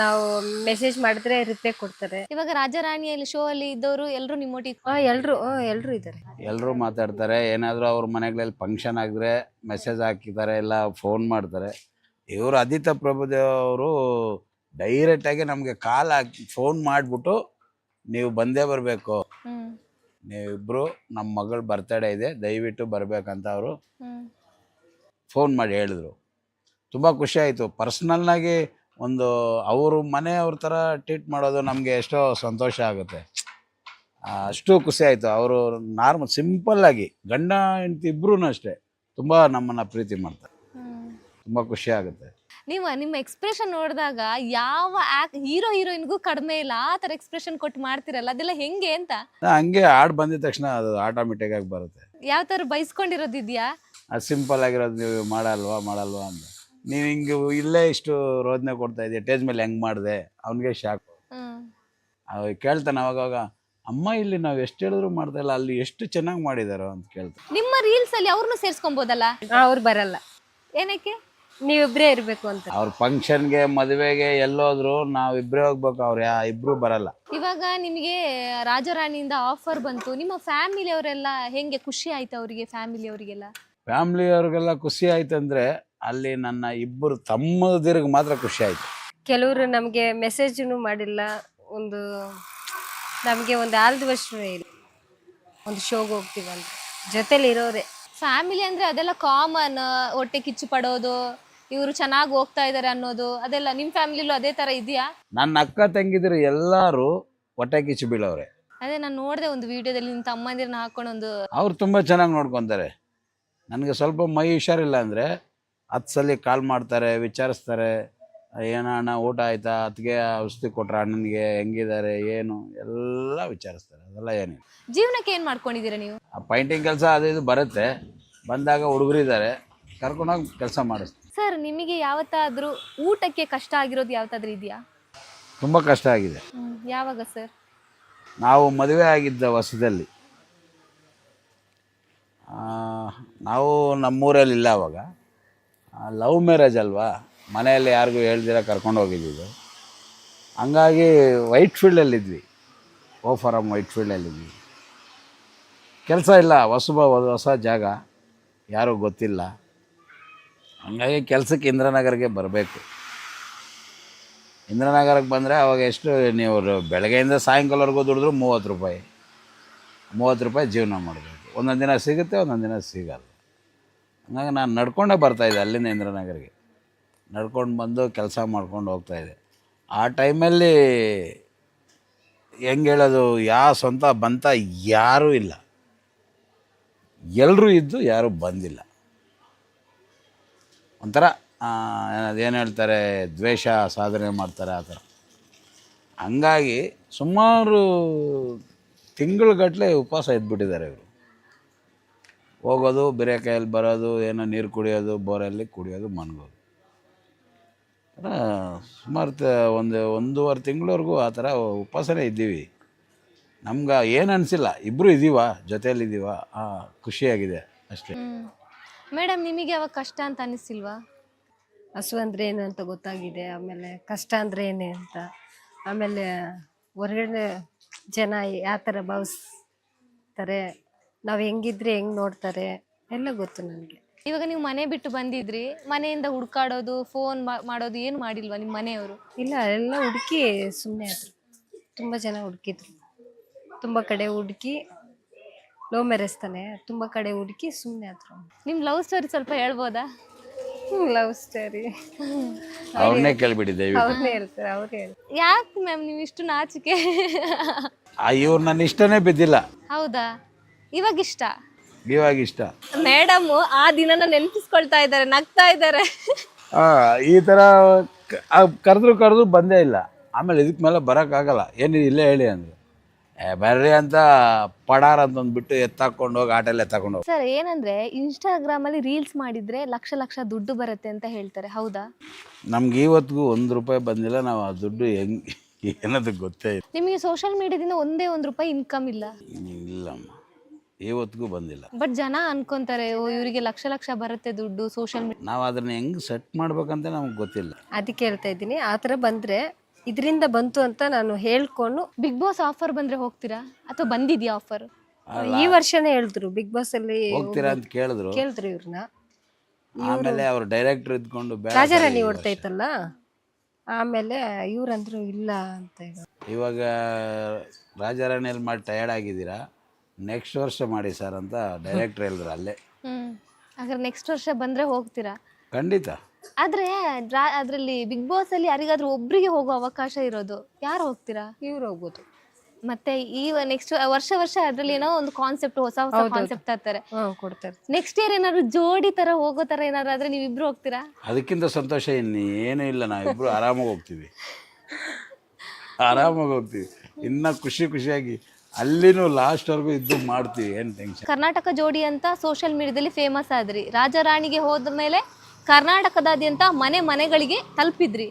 [SPEAKER 3] ನಾವು ಮೆಸೇಜ್ ಮಾಡಿದ್ರೆ ರಿಪ್ಲೈ ಕೊಡ್ತಾರೆ.
[SPEAKER 1] ಇವಾಗ ರಾಜರಾಣಿಯಲ್ಲಿ ಶೋ ಅಲ್ಲಿ ಇದ್ದವರು ಎಲ್ಲರೂ ನಿಮ್ಮೊಟ್ಟಿಗೆ
[SPEAKER 3] ಹಾಂ ಎಲ್ಲರೂ ಇದ್ದಾರೆ.
[SPEAKER 4] ಎಲ್ಲರೂ ಮಾತಾಡ್ತಾರೆ. ಏನಾದರೂ ಅವ್ರ ಮನೆಗಳಲ್ಲಿ ಫಂಕ್ಷನ್ ಆಗಿದ್ರೆ ಮೆಸೇಜ್ ಹಾಕಿದ್ದಾರೆ ಎಲ್ಲ ಫೋನ್ ಮಾಡ್ತಾರೆ. ಇವರು ಆದಿತ್ಯ ಪ್ರಭುದೇವ್ ಅವರು ಡೈರೆಕ್ಟಾಗಿ ನಮಗೆ ಕಾಲ್ ಹಾಕಿ ಫೋನ್ ಮಾಡಿಬಿಟ್ಟು ನೀವು ಬಂದೇ ಬರಬೇಕು. ನೀವಿಬ್ರು ನಮ್ಮ ಮಗಳ ಬರ್ತಡೇ ಇದೆ ದಯವಿಟ್ಟು ಬರಬೇಕಂತ ಅವರು ಫೋನ್ ಮಾಡಿ ಹೇಳಿದ್ರು. ತುಂಬ ಖುಷಿ ಆಯಿತು. ಪರ್ಸ್ನಲ್ನಾಗಿ ಒಂದು ಅವರು ಮನೆಯವ್ರ ಥರ ಟ್ರೀಟ್ ಮಾಡೋದು ನಮಗೆ ಎಷ್ಟೋ ಸಂತೋಷ ಆಗುತ್ತೆ. ಅಷ್ಟು ಖುಷಿ ಆಯಿತು. ಅವರು ನಾರ್ಮಲ್ ಸಿಂಪಲ್ಲಾಗಿ ಗಂಡ ಹೆಂಡತಿ ಇಬ್ಬರೂ ಅಷ್ಟೇ. ತುಂಬ ನಮ್ಮನ್ನು ಪ್ರೀತಿ ಮಾಡ್ತಾರೆ. ತುಂಬ ಖುಷಿ ಆಗುತ್ತೆ.
[SPEAKER 1] ನೀವು ನಿಮ್ಮ ಎಕ್ಸ್ಪ್ರೆಷನ್ ನೋಡಿದಾಗ ಯಾವ ಆಕ್ ಹೀರೋ ಹೀರೋಯಿನ್ಗೂ ಕಡಿಮೆ ಇಲ್ಲ. ಆ ಥರ ಎಕ್ಸ್ಪ್ರೆಷನ್ ಕೊಟ್ಟು ಮಾಡ್ತಿರಲ್ಲ. ಅದೆಲ್ಲ ಹೆಂಗೆ ಅಂತ?
[SPEAKER 4] ಹಂಗೆ ಹಾಡು ಬಂದಿದ ತಕ್ಷಣ ಅದು ಆಟೋಮೆಟಿಕ್ ಆಗಿ ಬರುತ್ತೆ.
[SPEAKER 1] ಯಾವ ಥರ ಬೈಸ್ಕೊಂಡಿರೋದಿದ್ಯಾ?
[SPEAKER 4] ಅದು ಸಿಂಪಲ್ ಆಗಿರೋದು ನೀವು ಮಾಡಲ್ವಾ ಮಾಡಲ್ವಾ ಅಂತ. ನೀವು ಹಿಂಗೆ ಇಲ್ಲೇ ಇಷ್ಟು ರೋದನೆ ಕೊಡ್ತಾ ಇದೆಯಾ ಟೇಜ್ ಮೇಲೆ ಹೆಂಗೆ ಮಾಡಿದೆ? ಅವನಿಗೆ ಶಾಕ್ ಅವ್ ಕೇಳ್ತಾನೆ ಅವಾಗವಾಗ ಅಮ್ಮ ಇಲ್ಲಿ ನಾವು ಎಷ್ಟು ಹೇಳಿದ್ರು ಮಾಡ್ತಾ ಇಲ್ಲ ಅಲ್ಲಿ ಎಷ್ಟು ಚೆನ್ನಾಗಿ ಮಾಡಿದಾರೋ? ಅಂತ ಕೇಳ್ತಾನೆ.
[SPEAKER 1] ನಿಮ್ಮ ರೀಲ್ಸ್ ಅಲ್ಲಿ ಅವ್ರನ್ನೂ ಸೇರ್ಸ್ಕೊಬೋದಲ್ಲ?
[SPEAKER 3] ಅವ್ರು ಬರಲ್ಲ.
[SPEAKER 1] ಏನಕ್ಕೆ?
[SPEAKER 3] ನೀವಿಬ್ರೇ ಇರ್ಬೇಕು ಅಂತ.
[SPEAKER 4] ಅವ್ರ ಫಂಕ್ಷನ್ಗೆ ಮದುವೆಗೆ ಎಲ್ಲೋದ್ರು ನಾವು ಇಬ್ರೇ ಹೋಗ್ಬೇಕು ಅವ್ರ ಯಾ ಇಬ್ರು ಬರಲ್ಲ.
[SPEAKER 1] ಇವಾಗ ನಿಮಗೆ ರಾಜರಾಣಿಯಿಂದ ಆಫರ್ ಬಂತು. ನಿಮ್ಮ ಫ್ಯಾಮಿಲಿ ಅವರೆಲ್ಲ ಹೆಂಗೆ ಖುಷಿ ಆಯ್ತು ಅವರಿಗೆ ಫ್ಯಾಮಿಲಿ ಅವರಿಗೆಲ್ಲ?
[SPEAKER 4] ಫ್ಯಾಮ್ಲಿಯವ್ರಿಗೆಲ್ಲ ಖುಷಿ ಆಯ್ತಂದ್ರೆ ಅಲ್ಲಿ ನನ್ನ ಇಬ್ಬರು ತಮ್ಮದಿರಿಗೆ ಮಾತ್ರ ಖುಷಿ ಆಯ್ತು.
[SPEAKER 3] ಕೆಲವರು ನಮಗೆ ಮೆಸೇಜನ್ನು ಮಾಡಿಲ್ಲ ಒಂದು ನಮಗೆ ಒಂದು ಆಲ್ ವರ್ಷ ಇಲ್ಲ. ಒಂದು ಶೋಗೆ ಹೋಗ್ತೀವಿ ಅಂತ ಜೊತೆಲಿ ಇರೋರೆ.
[SPEAKER 1] ಫ್ಯಾಮಿಲಿ ಅಂದ್ರೆ ಅದೆಲ್ಲ ಕಾಮನ್ ಹೊಟ್ಟೆ ಕಿಚ್ಚು ಪಡೋದು ಇವರು ಚೆನ್ನಾಗಿ ಹೋಗ್ತಾ ಇದಾರೆ ಅನ್ನೋದು ಅದೆಲ್ಲ ನಿಮ್ಮ ಫ್ಯಾಮಿಲಿಲೂ ಅದೇ ತರ ಇದೆಯಾ?
[SPEAKER 4] ನನ್ನ ಅಕ್ಕ ತಂಗಿದ್ರು ಎಲ್ಲರೂ ಹೊಟ್ಟೆ ಕಿಚ್ಚು ಬೀಳವ್ರೆ
[SPEAKER 1] ಅದೇ ನಾನು ನೋಡಿದೆ ಒಂದು ವಿಡಿಯೋದಲ್ಲಿ ನಿಮ್ಮ ತಮ್ಮಂದಿರನ್ನ ಹಾಕೊಂಡು ಒಂದು
[SPEAKER 4] ಅವ್ರು ತುಂಬ ಚೆನ್ನಾಗಿ ನೋಡ್ಕೊತಾರೆ. ನನಗೆ ಸ್ವಲ್ಪ ಮೈ ಹುಷಾರಿಲ್ಲ ಅಂದರೆ ಹತ್ತು ಸಲ ಕಾಲ್ ಮಾಡ್ತಾರೆ ವಿಚಾರಿಸ್ತಾರೆ ಏನೋ ಅಣ್ಣ ಊಟ ಆಯ್ತಾ? ಅದಕ್ಕೆ ಔಷಧಿ ಕೊಟ್ರ ಅಣ್ಣನಿಗೆ ಹೆಂಗಿದ್ದಾರೆ ಏನು? ಎಲ್ಲ ವಿಚಾರಿಸ್ತಾರೆ ಅದೆಲ್ಲ ಏನಿಲ್ಲ.
[SPEAKER 1] ಜೀವನಕ್ಕೆ ಏನು ಮಾಡ್ಕೊಂಡಿದ್ದೀರಾ ನೀವು?
[SPEAKER 4] ಆ ಪೈಂಟಿಂಗ್ ಕೆಲಸ ಅದು ಇದು ಬರುತ್ತೆ. ಬಂದಾಗ ಹುಡುಗರಿದ್ದಾರೆ ಕರ್ಕೊಂಡೋಗಿ ಕೆಲಸ ಮಾಡಿಸ್ತೀವಿ
[SPEAKER 1] ಸರ್ ನಿಮಗೆ ಯಾವತ್ತಾದ್ರೂ ಊಟಕ್ಕೆ ಕಷ್ಟ ಆಗಿರೋದು ಯಾವತ್ತಾದ್ರೂ ಇದೆಯಾ?
[SPEAKER 4] ತುಂಬ ಕಷ್ಟ ಆಗಿದೆ.
[SPEAKER 1] ಯಾವಾಗ ಸರ್?
[SPEAKER 4] ನಾವು ಮದುವೆ ಆಗಿದ್ದ ವರ್ಷದಲ್ಲಿ ಆ, ನಾವು ನಮ್ಮೂರಲ್ಲಿ ಇಲ್ಲ ಅವಾಗ. ಲವ್ ಮ್ಯಾರೇಜ್ ಅಲ್ವಾ? ಮನೆಯಲ್ಲಿ ಯಾರಿಗೂ ಹೇಳ್ದಿರ ಕರ್ಕೊಂಡು ಹೋಗಿದ್ದಿದ್ದು ಹಂಗಾಗಿ ವೈಟ್ ಫೀಲ್ಡಲ್ಲಿದ್ವಿ ಓ ಫಾರಮ್ ವೈಟ್ ಫೀಲ್ಡಲ್ಲಿದ್ವಿ ಕೆಲಸ ಇಲ್ಲ, ಹೊಸಬ ಹೊಸ ಜಾಗ. ಯಾರೂ ಗೊತ್ತಿಲ್ಲ. ಹಂಗಾಗಿ ಕೆಲಸಕ್ಕೆ ಇಂದ್ರನಗರ್ಗೆ ಬರಬೇಕು. ಇಂದ್ರನಗರಕ್ಕೆ ಬಂದರೆ ಅವಾಗ ಎಷ್ಟು ನೀವು ಬೆಳಗ್ಗೆಯಿಂದ ಸಾಯಂಕಾಲವರೆಗೂ ದುಡಿದ್ರು ಮೂವತ್ತು ರೂಪಾಯಿ. ಮೂವತ್ತು ರೂಪಾಯಿ ಜೀವನ ಮಾಡಬೇಕು ಒಂದೊಂದು ದಿನ ಸಿಗುತ್ತೆ, ಒಂದೊಂದು ದಿನ ಸಿಗಲ್ಲ. ಹಂಗಾಗಿ ನಾನು ನಡ್ಕೊಂಡೇ ಬರ್ತಾಯಿದ್ದೆ ಅಲ್ಲಿಂದ ಇಂದ್ರನಗರಿಗೆ. ನಡ್ಕೊಂಡು ಬಂದು ಕೆಲಸ ಮಾಡ್ಕೊಂಡು ಹೋಗ್ತಾಯಿದ್ದೆ ಆ ಟೈಮಲ್ಲಿ ಹೆಂಗೆ ಹೇಳೋದು ಯಾವ ಸ್ವಂತ ಬಂತ ಯಾರೂ ಇಲ್ಲ. ಎಲ್ಲರೂ ಇದ್ದು ಯಾರೂ ಬಂದಿಲ್ಲ. ಒಂಥರ ಏನು ಹೇಳ್ತಾರೆ, ದ್ವೇಷ ಸಾಧನೆ ಮಾಡ್ತಾರೆ ಆ ಥರ. ಹಂಗಾಗಿ ಸುಮಾರು ತಿಂಗಳುಗಟ್ಟಲೆ ಉಪವಾಸ ಇದ್ಬಿಟ್ಟಿದ್ದಾರೆ ಇವರು. ಹೋಗೋದು ಬೇರೆ ಕೈಯಲ್ಲಿ ಬರೋದು ಏನೋ ನೀರು ಕುಡಿಯೋದು ಬೋರಲ್ಲಿ ಕುಡಿಯೋದು ಮನ್ಗೋದು. ಥರ ಸುಮಾರು ತ ಒಂದು ಒಂದೂವರೆ ತಿಂಗಳವರೆಗೂ ಆ ಥರ ಉಪವಾಸನೇ ಇದ್ದೀವಿ. ನಮ್ಗೆ ಏನು ಅನಿಸಿಲ್ಲ ಇಬ್ಬರು ಇದ್ದೀವ ಜೊತೆಯಲ್ಲಿದ್ದೀವ ಹಾಂ ಖುಷಿಯಾಗಿದೆ ಅಷ್ಟೇ.
[SPEAKER 1] ಮೇಡಮ್ ನಿಮಗೆ ಯಾವಾಗ ಕಷ್ಟ ಅಂತ ಅನಿಸಿಲ್ವಾ
[SPEAKER 3] ಹಸು ಅಂದ್ರೆ ಏನು ಅಂತ ಗೊತ್ತಾಗಿದೆ ಆಮೇಲೆ ಕಷ್ಟ ಅಂದರೆ ಏನೇ ಅಂತ. ಆಮೇಲೆ ಹೊರಗಡೆ ಜನ ಯಾವ ಥರ ಭಾವಿಸ್ತಾರೆ ನಾವು ಹೆಂಗಿದ್ರೆ ಹೆಂಗ್ ನೋಡ್ತಾರೆ ಎಲ್ಲ ಗೊತ್ತು ನನಗೆ.
[SPEAKER 1] ಇವಾಗ ನೀವು ಮನೆ ಬಿಟ್ಟು ಬಂದಿದ್ರಿ ಮನೆಯಿಂದ ಹುಡ್ಕಾಡೋದು ಫೋನ್ ಮಾಡೋದು ಏನು ಮಾಡಿಲ್ವಾ ನಿಮ್ಮ ಮನೆಯವರು?
[SPEAKER 3] ಇಲ್ಲ ಎಲ್ಲ ಹುಡುಕಿ ಸುಮ್ಮನೆ ಆದರು. ತುಂಬ ಜನ ಹುಡುಕಿದ್ರು. ತುಂಬ ಕಡೆ ಹುಡುಕಿ ಲೋ ಮೆರೆಸ್ತಾನೆ ತುಂಬಾ ಕಡೆ ಹುಡುಕಿ ಸುಮ್ಮನೆ ಆದರು.
[SPEAKER 1] ನಿಮ್ಮ ಲವ್ ಸ್ಟೋರಿ ಸ್ವಲ್ಪ ಹೇಳ್ಬೋದಾ?
[SPEAKER 3] ಲವ್ ಸ್ಟೋರಿ
[SPEAKER 4] ಅವ್ರನ್ನೇ ಕೇಳ್ಬಿಟ್ಟಿದ್ದೆ ದಯವಿಟ್ಟು.
[SPEAKER 3] ಅವ್ರನ್ನೇ ಹೇಳ್ತಾರೆ ಅವ್ರೇ ಹೇಳ್ತಾರೆ.
[SPEAKER 1] ಯಾಕೆ ಮ್ಯಾಮ್ ನೀವು ಇಷ್ಟು ನಾಚಿಕೆ?
[SPEAKER 4] ಅಯ್ಯೋ ಇವ್ರು ನನ್ನ ಇಷ್ಟನೇ ಬಿದ್ದಿಲ್ಲ.
[SPEAKER 1] ಹೌದಾ? ಇವಾಗ ಇಷ್ಟ
[SPEAKER 4] ಇವಾಗ ಇಷ್ಟ
[SPEAKER 1] ಮೇಡಮ್ ಆ ದಿನನ ನೆನಪಿಸ್ಕೊಳ್ತಾ ಇದ್ದಾರೆ ನಗ್ತಾ ಇದ್ದಾರೆ.
[SPEAKER 4] ಆ, ಈ ತರ ಕರೆದ್ರು ಕರೆದ್ರು ಬಂದೇ ಇಲ್ಲ. ಆಮೇಲೆ ಇದಕ್ಕೆ ಮೇಲೆ ಬರೋಕ್ಕಾಗಲ್ಲ ಏನಿದೆ ಇಲ್ಲೇ ಹೇಳಿ ಅಂದರು. ಏ ಬರ್ರಿ ಅಂತ ಪಡಾರ್ ಅಂತ ಅಂದ್ಬಿಟ್ಟು ಎತ್ತಾಕೊಂಡು ಹೋಗಿ ಆಟಲ್ಲಿ ಎತ್ತಾಕೊಂಡು ಹೋಗಿ
[SPEAKER 1] ಸರ್ ಏನಂದ್ರೆ ಇನ್ಸ್ಟಾಗ್ರಾಮ್ ಅಲ್ಲಿ ರೀಲ್ಸ್ ಮಾಡಿದ್ರೆ ಲಕ್ಷ ಲಕ್ಷ ದುಡ್ಡು ಬರುತ್ತೆ ಅಂತ ಹೇಳ್ತಾರೆ. ಹೌದಾ?
[SPEAKER 4] ನಮ್ಗೆ ಇವತ್ತಿಗೂ ಒಂದು ರೂಪಾಯಿ ಬಂದಿಲ್ಲ. ನಾವು ಆ ದುಡ್ಡು ಹೆಂಗೆ ಏನದು ಗೊತ್ತೇ ಇಲ್ಲ.
[SPEAKER 1] ನಿಮಗೆ ಸೋಷಿಯಲ್ ಮೀಡಿಯಾದಿಂದ ಒಂದೇ ಒಂದು ರೂಪಾಯಿ ಇನ್ಕಮ್ ಇಲ್ಲ?
[SPEAKER 4] ಇಲ್ಲಮ್ಮ. ಇವತ್ತಿಗೂ ಬಂದಿಲ್ಲ.
[SPEAKER 1] ಬಟ್ ಜನ ಅನ್ಕೊಂತಾರೆ ಓ ಇವರಿಗೆ ಲಕ್ಷ ಲಕ್ಷ ಬರುತ್ತೆ ದುಡ್ಡು ಸೋಷಿಯಲ್ ಮೀಡಿಯಾ
[SPEAKER 4] ನಾವು ಅದನ್ನ ಹೆಂಗ್ ಸೆಟ್ ಮಾಡ್ಬೇಕಂತ ನಮ್ಗೆ ಗೊತ್ತಿಲ್ಲ.
[SPEAKER 3] ಅದಕ್ಕೆ ಹೇಳ್ತಾ ಇದ್ದೀನಿ ಆ ಥರ ಬಂದರೆ ಇದರಿಂದ ಬಂತು ಅಂತ ನಾನು ಹೇಳ್ಕೊಂಡು
[SPEAKER 1] ಬಿಗ್ ಬಾಸ್ ಆಫರ್ ಬಂದ್ರೆ ಹೋಗ್ತೀರಾ? ಅಥವಾ ಬಂದಿದ್ಯಾ ಆಫರ್
[SPEAKER 3] ಈ ವರ್ಷನೇ ಹೇಳಿದ್ರು ಬಿಗ್ ಬಾಸ್ ಅಲ್ಲಿ
[SPEAKER 4] ಹೋಗ್ತೀರಾ ಅಂತ ಕೇಳಿದ್ರು.
[SPEAKER 3] ಕೇಳಿದ್ರು ಇವ್ರನ್ನ
[SPEAKER 4] ಆಮೇಲೆ ಅವ್ರು ಡೈರೆಕ್ಟರ್ ಇದ್ಕೊಂಡು ಬೇಡ
[SPEAKER 3] ರಾಜಾರಾಣಿ ಓಡ್ತಾ ಇತ್ತಲ್ಲ ಆಮೇಲೆ ಇವ್ರಂದ್ರು ಇಲ್ಲ ಅಂತ
[SPEAKER 4] ಇವಾಗ ರಾಜಾರಾಣಿಯಲ್ಲಿ ಮಾಡಿ ಟಯರ್ಡ್ ಆಗಿದ್ದೀರಾ? ನೆಕ್ಸ್ಟ್ ವರ್ಷ ಮಾಡಿ ಸರ್ ಅಂತ ಡೈರೆಕ್ಟ್ರ್ ಹೇಳಿದ್ರು ಅಲ್ಲೇ.
[SPEAKER 1] ಹ್ಮ್. ಹಾಗಾದ್ರೆ ನೆಕ್ಸ್ಟ್ ವರ್ಷ ಬಂದ್ರೆ ಹೋಗ್ತೀರಾ?
[SPEAKER 4] ಖಂಡಿತ.
[SPEAKER 1] ಆದ್ರೆ ರಾ- ಅದ್ರಲ್ಲಿ ಬಿಗ್ ಬಾಸ್ ಅಲ್ಲಿ ಯಾರಿಗಾದ್ರೂ ಒಬ್ರಿಗೆ ಹೋಗೋ ಅವಕಾಶ ಇರೋದು ಯಾರು ಹೋಗ್ತೀರಾ?
[SPEAKER 3] ಇವ್ರು ಹೋಗ್ಬೋದು.
[SPEAKER 1] ಮತ್ತೆ ಈ ನೆಕ್ಸ್ಟ್ ವರ್ಷ ವರ್ಷ ಅದ್ರಲ್ಲಿ ಏನೋ ಒಂದು ಕಾನ್ಸೆಪ್ಟ್ ಹೊಸ ಹೊಸ ಕಾನ್ಸೆಪ್ಟ್ ತರ್ತಾರೆ
[SPEAKER 3] ಹಾಂ ಕೊಡ್ತಾರೆ.
[SPEAKER 1] ನೆಕ್ಸ್ಟ್ ಇಯರ್ ಏನಾದ್ರು ಜೋಡಿ ತರ ಹೋಗೋ ತರ ಏನಾದ್ರು ಆದ್ರೆ ನೀವಿಬ್ರು ಹೋಗ್ತೀರಾ?
[SPEAKER 4] ಅದಕ್ಕಿಂತ ಸಂತೋಷ ಇನ್ನು ಏನೂ ಇಲ್ಲ ನಾವಿಬ್ರು ಆರಾಮಾಗಿ ಹೋಗ್ತೀವಿ. ಆರಾಮಾಗಿ ಹೋಗ್ತೀವಿ. ಇನ್ನ ಖುಷಿ ಖುಷಿಯಾಗಿ ಅಲ್ಲಿನೂ ಲಾಸ್ಟ್ವರೆಗೂ ಇದ್ದು ಮಾಡ್ತೀವಿ ಏನು ಟೆನ್ಷನ್
[SPEAKER 1] ಕರ್ನಾಟಕ ಜೋಡಿ ಅಂತ ಸೋಷಿಯಲ್ ಮೀಡಿಯಾದಲ್ಲಿ ಫೇಮಸ್ ಆದ್ರಿ. ರಾಜಾರಾಣಿಗೆ ಹೋದ ಮೇಲೆ ಕರ್ನಾಟಕದಾದ್ಯಂತ ಮನೆ ಮನೆಗಳಿಗೆ ತಲುಪಿದ್ರಿ.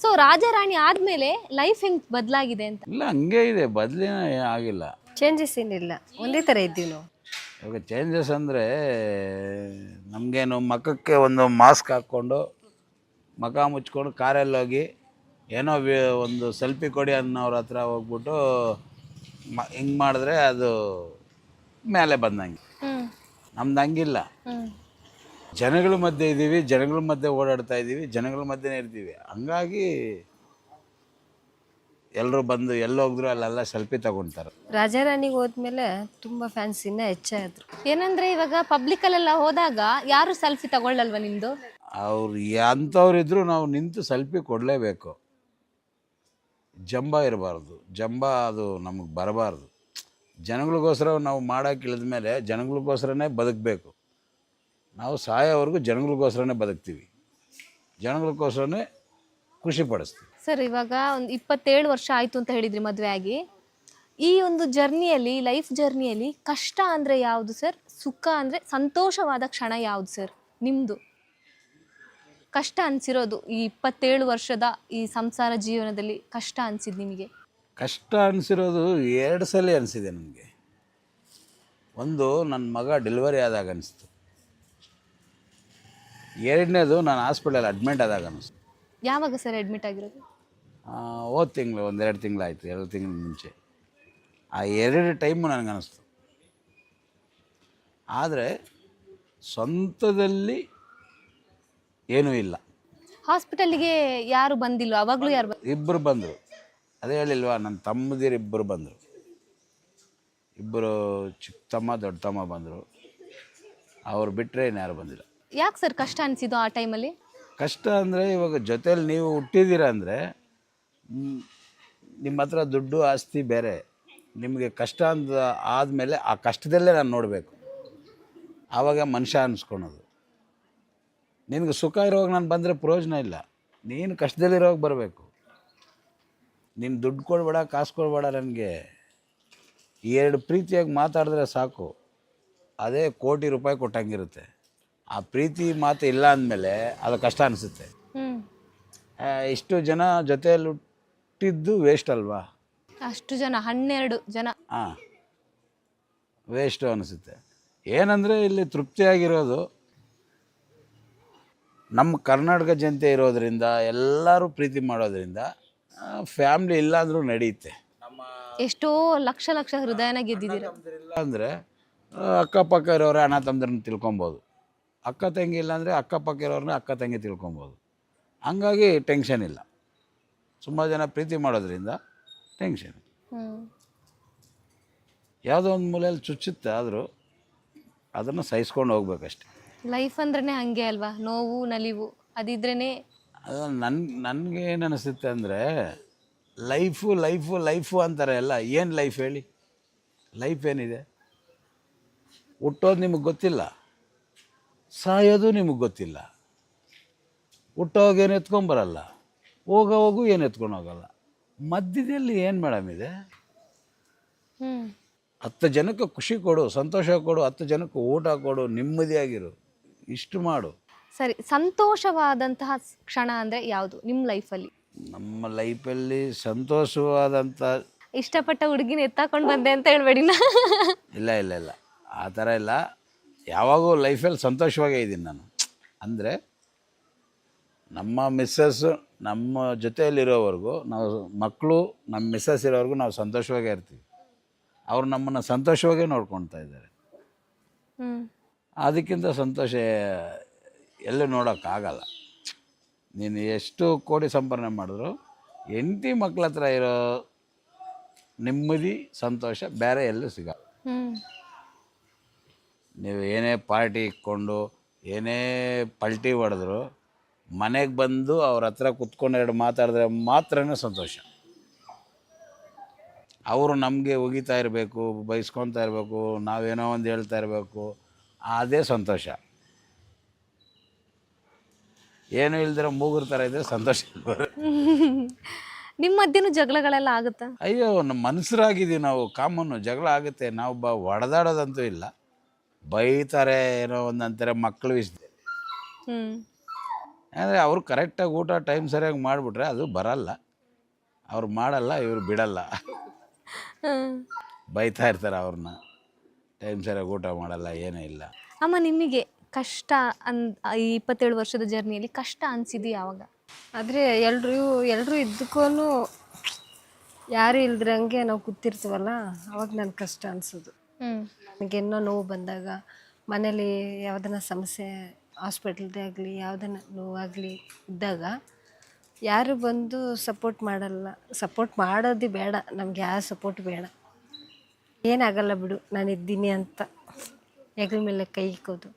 [SPEAKER 1] ಸೊ ರಾಜಾರಾಣಿ ಆದ್ಮೇಲೆ ಲೈಫ್ ಹೆಂಗ್ ಬದಲಾಗಿದೆ ಅಂತ?
[SPEAKER 4] ಇಲ್ಲ ಹಂಗೆ ಇದೆ. ಬದಲಿನ ಆಗಿಲ್ಲ.
[SPEAKER 3] ಚೇಂಜಸ್ ಏನಿಲ್ಲ ಒಂದೇ ಥರ ಇದ್ದೀವಿ ನಾವು.
[SPEAKER 4] ಇವಾಗ ಚೇಂಜಸ್ ಅಂದರೆ ನಮಗೇನು ಮಖಕ್ಕೆ ಒಂದು ಮಾಸ್ಕ್ ಹಾಕ್ಕೊಂಡು ಮಖ ಮುಚ್ಕೊಂಡು ಕಾರಲ್ಲಿ ಹೋಗಿ ಏನೋ ವಿ- ಒಂದು ಸೆಲ್ಫಿ ಕೊಡಿ ಅನ್ನೋರ ಹತ್ರ ಹೋಗ್ಬಿಟ್ಟು ಹಿಂಗೆ ಮಾಡಿದ್ರೆ ಅದು ಮೇಲೆ ಬಂದಂಗೆ.
[SPEAKER 1] ಹ್ಮ್.
[SPEAKER 4] ನಮ್ದು ಹಂಗಿಲ್ಲ.
[SPEAKER 1] ಹ್ಮ್.
[SPEAKER 4] ಜನಗಳ ಮಧ್ಯೆ ಇದ್ದೀವಿ ಜನಗಳ ಮಧ್ಯೆ ಓಡಾಡ್ತಾ ಇದ್ದೀವಿ ಜನಗಳ ಮಧ್ಯೆನೇ ಇರ್ತೀವಿ. ಹಂಗಾಗಿ ಎಲ್ಲರೂ ಬಂದು ಎಲ್ಲಿ ಹೋಗಿದ್ರು ಅಲ್ಲೆಲ್ಲ ಸೆಲ್ಫಿ ತಗೊಂತಾರೆ.
[SPEAKER 3] ರಾಜಾರಾಣಿಗೆ ಹೋದ್ಮೇಲೆ ತುಂಬ ಫ್ಯಾನ್ಸ್ ಇನ್ನೂ ಹೆಚ್ಚಾದ್ರು
[SPEAKER 1] ಏನಂದ್ರೆ ಇವಾಗ ಪಬ್ಲಿಕ್ ಅಲ್ಲೆಲ್ಲ ಹೋದಾಗ ಯಾರು ಸೆಲ್ಫಿ ತಗೊಳ್ಳಲ್ವಾ ನಿಂದು?
[SPEAKER 4] ಅವ್ರು ಅಂಥವ್ರು ಇದ್ದರೂ ನಾವು ನಿಂತು ಸೆಲ್ಫಿ ಕೊಡಲೇಬೇಕು. ಜಂಬ ಇರಬಾರ್ದು. ಜಂಬ ಅದು ನಮಗೆ ಬರಬಾರ್ದು. ಜನಗಳಿಗೋಸ್ಕರ ನಾವು ಮಾಡೋಕೆ ಇಳಿದ ಮೇಲೆ ಜನಗಳಿಗೋಸ್ಕರನೇ ಬದುಕಬೇಕು. ನಾವು ಸಾಯೋವರೆಗೂ ಜನಗಳಿಗೋಸ್ಕರನೇ ಬದುಕ್ತೀವಿ. ಜನಗಳಿಗೋಸ್ಕರನೇ ಖುಷಿ ಪಡಿಸ್ತೀವಿ.
[SPEAKER 1] ಸರ್, ಇವಾಗ ಒಂದು ಇಪ್ಪತ್ತೇಳು ವರ್ಷ ಆಯಿತು ಅಂತ ಹೇಳಿದ್ರಿ ಮದುವೆ ಆಗಿ. ಈ ಒಂದು ಜರ್ನಿಯಲ್ಲಿ, ಲೈಫ್ ಜರ್ನಿಯಲ್ಲಿ ಕಷ್ಟ ಅಂದರೆ ಯಾವುದು ಸರ್? ಸುಖ ಅಂದರೆ ಸಂತೋಷವಾದ ಕ್ಷಣ ಯಾವುದು ಸರ್? ನಿಮ್ದು? ಕಷ್ಟ ಅನಿಸಿರೋದು ಈ ಇಪ್ಪತ್ತೇಳು ವರ್ಷದ ಈ ಸಂಸಾರ ಜೀವನದಲ್ಲಿ ಕಷ್ಟ ಅನಿಸಿದ್ದು ನಿಮಗೆ?
[SPEAKER 4] ಕಷ್ಟ ಅನಿಸಿರೋದು ಎರಡು ಸಲ ಅನಿಸಿದೆ ನನಗೆ ಒಂದು ನನ್ನ ಮಗ ಡೆಲಿವರಿ ಆದಾಗ ಅನಿಸ್ತು. ಎರಡನೇದು ನಾನು ಹಾಸ್ಪಿಟಲಲ್ಲಿ ಅಡ್ಮಿಟ್ ಆದಾಗ ಅನಿಸ್ತು.
[SPEAKER 1] ಯಾವಾಗ ಸರ್ ಅಡ್ಮಿಟ್ ಆಗಿರೋದು?
[SPEAKER 4] ಹೋದ ತಿಂಗಳು ಒಂದೆರಡು ತಿಂಗಳಾಯಿತು ಎರಡು ತಿಂಗಳ ಮುಂಚೆ. ಆ ಎರಡು ಟೈಮು ನನಗನ್ನಿಸ್ತು ಆದರೆ ಸ್ವಂತದಲ್ಲಿ ಏನೂ ಇಲ್ಲ.
[SPEAKER 1] ಹಾಸ್ಪಿಟಲ್ಗೆ ಯಾರು ಬಂದಿಲ್ಲ ಅವಾಗಲೂ ಯಾರು
[SPEAKER 4] ಇಬ್ಬರು ಬಂದರು. ಅದೇ ಹೇಳಿಲ್ವಾ ನನ್ನ ತಮ್ಮದಿರು ಇಬ್ಬರು ಬಂದರು. ಇಬ್ಬರು ಚಿಕ್ಕ ತಮ್ಮ ದೊಡ್ಡ ತಮ್ಮ ಬಂದರು. ಅವ್ರು ಬಿಟ್ಟರೆ ಇನ್ಯಾರು ಬಂದಿಲ್ಲ.
[SPEAKER 1] ಯಾಕೆ ಸರ್ ಕಷ್ಟ ಅನಿಸಿದ್ದು ಆ ಟೈಮಲ್ಲಿ?
[SPEAKER 4] ಕಷ್ಟ ಅಂದರೆ ಇವಾಗ ಜೊತೇಲಿ ನೀವು ಹುಟ್ಟಿದ್ದೀರ ಅಂದರೆ ನಿಮ್ಮ ಹತ್ರ ದುಡ್ಡು ಆಸ್ತಿ ಬೇರೆ. ನಿಮಗೆ ಕಷ್ಟ ಅಂದ ಆದಮೇಲೆ ಆ ಕಷ್ಟದಲ್ಲೇ ನಾನು ನೋಡಬೇಕು. ಆವಾಗ ಮನುಷ್ಯ ಅನ್ಸ್ಕೊಳೋದು. ನಿನಗೆ ಸುಖ ಇರೋವಾಗ ನಾನು ಬಂದರೆ ಪ್ರಯೋಜನ ಇಲ್ಲ. ನೀನು ಕಷ್ಟದಲ್ಲಿರೋವಾಗ ಬರಬೇಕು. ನೀನು ದುಡ್ಡು ಕೊಡಬೇಡ ಕಾಸು ಕೊಡಬೇಡ ನನಗೆ. ಎರಡು ಪ್ರೀತಿಯಾಗಿ ಮಾತಾಡಿದ್ರೆ ಸಾಕು. ಅದೇ ಕೋಟಿ ರೂಪಾಯಿ ಕೊಟ್ಟಂಗಿರುತ್ತೆ. ಆ ಪ್ರೀತಿ ಮಾತು ಇಲ್ಲ ಅಂದಮೇಲೆ ಅದು ಕಷ್ಟ ಅನಿಸುತ್ತೆ. ಇಷ್ಟು ಜನ ಜೊತೆಯಲ್ಲಿ ಹುಟ್ಟಿದ್ದು ವೇಸ್ಟ್ ಅಲ್ವಾ?
[SPEAKER 1] ಅಷ್ಟು ಜನ ಹನ್ನೆರಡು ಜನ.
[SPEAKER 4] ಹಾಂ ವೇಸ್ಟು ಅನಿಸುತ್ತೆ. ಏನಂದರೆ ಇಲ್ಲಿ ತೃಪ್ತಿಯಾಗಿರೋದು ನಮ್ಮ ಕರ್ನಾಟಕ ಜನತೆ ಇರೋದರಿಂದ ಎಲ್ಲರೂ ಪ್ರೀತಿ ಮಾಡೋದ್ರಿಂದ ಫ್ಯಾಮ್ಲಿ ಇಲ್ಲಾಂದ್ರೂ ನಡೆಯುತ್ತೆ.
[SPEAKER 1] ಎಷ್ಟೋ ಲಕ್ಷ ಲಕ್ಷ ಹೃದಯನ ಗೆದ್ದಿದ್ದೀರ.
[SPEAKER 4] ಇಲ್ಲ ಅಂದರೆ ಅಕ್ಕಪಕ್ಕ ಇರೋರೆ ಅಣ್ಣ ತಮ್ಮದ್ರನ್ನ ತಿಳ್ಕೊಬೋದು. ಅಕ್ಕ ತಂಗಿ ಇಲ್ಲ ಅಂದರೆ ಅಕ್ಕಪಕ್ಕ ಇರೋರನ್ನ ಅಕ್ಕ ತಂಗಿ ತಿಳ್ಕೊಬೋದು. ಹಂಗಾಗಿ ಟೆನ್ಷನ್ ಇಲ್ಲ. ಸುಮಾರು ಜನ ಪ್ರೀತಿ ಮಾಡೋದ್ರಿಂದ ಟೆನ್ಷನ್ ಯಾವುದೋ ಒಂದು ಮೂಲೆಯಲ್ಲಿ ಚುಚ್ಚುತ್ತೆ ಆದರೂ ಅದನ್ನು ಸಹಿಸ್ಕೊಂಡು ಹೋಗ್ಬೇಕಷ್ಟೆ.
[SPEAKER 1] ಲೈಫ್ ಅಂದ್ರೆ ಹಂಗೆ ಅಲ್ವಾ? ನೋವು ನಲಿವು ಅದಿದ್ರೇನೆ
[SPEAKER 4] ಅದು ನನ್ನ ನನಗೆ ಏನು ಅನಿಸುತ್ತೆ ಅಂದರೆ ಲೈಫು ಲೈಫು ಲೈಫು ಅಂತಾರೆ ಎಲ್ಲ. ಏನು ಲೈಫ್ ಹೇಳಿ? ಲೈಫ್ ಏನಿದೆ? ಹುಟ್ಟೋದು ನಿಮಗೆ ಗೊತ್ತಿಲ್ಲ. ಸಾಯೋದು ನಿಮಗೆ ಗೊತ್ತಿಲ್ಲ. ಹುಟ್ಟೋವಾಗ ಏನು ಎತ್ಕೊಂಬರಲ್ಲ ಹೋಗೋವಾಗೂ ಏನು ಎತ್ಕೊಂಡು ಹೋಗಲ್ಲ. ಮಧ್ಯದಲ್ಲಿ ಏನು ಮೇಡಮ್ ಇದೆ? ಹತ್ತು ಜನಕ್ಕೆ ಖುಷಿ ಕೊಡು ಸಂತೋಷ ಕೊಡು ಹತ್ತು ಜನಕ್ಕೆ ಊಟ ಕೊಡು ನೆಮ್ಮದಿಯಾಗಿರು. ಇಷ್ಟು ಮಾಡು.
[SPEAKER 1] ಸರಿ ಸಂತೋಷವಾದಂತಹ ಕ್ಷಣ ಅಂದ್ರೆ ಯಾವುದು ನಿಮ್ಮ ಲೈಫಲ್ಲಿ?
[SPEAKER 4] ನಮ್ಮ ಲೈಫಲ್ಲಿ ಸಂತೋಷವಾದಂಥ
[SPEAKER 1] ಇಷ್ಟಪಟ್ಟ ಹುಡುಗಿನ ಎತ್ತಾಕೊಂಡು ಬಂದೆ ಅಂತ ಹೇಳ್ಬೇಡಿ ನಾ.
[SPEAKER 4] ಇಲ್ಲ ಇಲ್ಲ ಇಲ್ಲ. ಆ ಥರ ಇಲ್ಲ. ಯಾವಾಗೂ ಲೈಫಲ್ಲಿ ಸಂತೋಷವಾಗೇ ಇದ್ದೀನಿ ನಾನು. ಅಂದರೆ ನಮ್ಮ ಮಿಸ್ಸಸ್ ನಮ್ಮ ಜೊತೆಯಲ್ಲಿರೋವರೆಗೂ ನಾವು ಮಕ್ಕಳು ನಮ್ಮ ಮಿಸ್ಸಸ್ ಇರೋವರೆಗೂ ನಾವು ಸಂತೋಷವಾಗೇ ಇರ್ತೀವಿ. ಅವರು ನಮ್ಮನ್ನು ಸಂತೋಷವಾಗೇ ನೋಡ್ಕೊಳ್ತಾ ಇದ್ದಾರೆ.
[SPEAKER 1] ಹ್ಮ್.
[SPEAKER 4] ಅದಕ್ಕಿಂತ ಸಂತೋಷ ಎಲ್ಲೂ ನೋಡೋಕ್ಕಾಗಲ್ಲ. ನೀನು ಎಷ್ಟು ಕೋಟಿ ಸಂಪಾದನೆ ಮಾಡಿದ್ರು ಹೆಂಡತಿ ಮಕ್ಳ ಹತ್ರ ಇರೋ ನೆಮ್ಮದಿ ಸಂತೋಷ ಬೇರೆ ಎಲ್ಲೂ ಸಿಗಲ್ಲ. ನೀವು ಏನೇ ಪಾರ್ಟಿ ಇಕ್ಕೊಂಡು ಏನೇ ಪಲ್ಟಿ ಹೊಡೆದ್ರು ಮನೆಗೆ ಬಂದು ಅವ್ರ ಹತ್ರ ಕುತ್ಕೊಂಡು ಎರಡು ಮಾತಾಡಿದ್ರೆ ಮಾತ್ರನೇ ಸಂತೋಷ. ಅವರು ನಮಗೆ ಒಗಿತಾ ಇರಬೇಕು ಬೈಸ್ಕೊತಾ ಇರಬೇಕು ನಾವೇನೋ ಒಂದು ಹೇಳ್ತಾ ಇರಬೇಕು. ಅದೇ ಸಂತೋಷ. ಏನು ಇಲ್ದಿರೋ ಮೂಗುರ್ ಥರ ಇದ್ರೆ ಸಂತೋಷ
[SPEAKER 1] ನಿಮ್ಮ ಮಧ್ಯನೂ ಜಗಳಗಳೆಲ್ಲ ಆಗುತ್ತಾ?
[SPEAKER 4] ಅಯ್ಯೋ ನಮ್ಮ ಮನುಷ್ಯರಾಗಿದ್ದೀವಿ ನಾವು. ಕಾಮನ್ನು ಜಗಳ ಆಗುತ್ತೆ. ನಾವು ಬ ಹೊಡೆದಾಡೋದಂತೂ ಇಲ್ಲ. ಬೈತಾರೆ ಏನೋ ಒಂದಂತಾರೆ ಮಕ್ಕಳು ಇಷ್ಟೆ
[SPEAKER 1] ಹ್ಮ್.
[SPEAKER 4] ಅಂದರೆ ಅವ್ರು ಕರೆಕ್ಟಾಗಿ ಊಟ ಟೈಮ್ ಸರಿಯಾಗಿ ಮಾಡಿಬಿಟ್ರೆ ಅದು ಬರಲ್ಲ. ಅವ್ರು ಮಾಡಲ್ಲ ಇವರು ಬಿಡಲ್ಲ.
[SPEAKER 1] ಹ್ಮ್.
[SPEAKER 4] ಬೈತಾ ಇರ್ತಾರೆ ಅವ್ರನ್ನ. ಟೈಮ್ ಸರಿಯಾಗಿ ಊಟ ಮಾಡಲ್ಲ ಏನೂ ಇಲ್ಲ.
[SPEAKER 1] ಅಮ್ಮ ನಿಮಗೆ ಕಷ್ಟ ಅನ್ ಈ ಇಪ್ಪತ್ತೇಳು ವರ್ಷದ ಜರ್ನಿಯಲ್ಲಿ ಕಷ್ಟ ಅನಿಸಿದ್ದು ಯಾವಾಗ
[SPEAKER 3] ಆದರೆ ಎಲ್ಲರೂ ಎಲ್ಲರೂ ಇದ್ದಕ್ಕೂ ಯಾರು ಇಲ್ದ್ರಂಗೆ ನಾವು ಕೂತಿರ್ತೀವಲ್ಲ ಅವಾಗ ನನಗೆ ಕಷ್ಟ ಅನಿಸೋದು.
[SPEAKER 1] ನನಗೆ
[SPEAKER 3] ಏನೋ ನೋವು ಬಂದಾಗ ಮನೇಲಿ ಯಾವುದನ್ನ ಸಮಸ್ಯೆ ಹಾಸ್ಪಿಟಲ್ದೇ ಆಗಲಿ ಯಾವುದನ್ನ ನೋವಾಗಲಿ ಇದ್ದಾಗ ಯಾರು ಬಂದು ಸಪೋರ್ಟ್ ಮಾಡಲ್ಲ. ಸಪೋರ್ಟ್ ಮಾಡೋದು ಬೇಡ ನಮ್ಗೆ ಯಾವ ಸಪೋರ್ಟ್ ಬೇಡ. ಏನಾಗಲ್ಲ ಬಿಡು ನಾನು ಇದ್ದೀನಿ ಅಂತ. ಹೆಗಲ ಮೇಲೆ ಕೈ ಇಕ್ಕೋದು.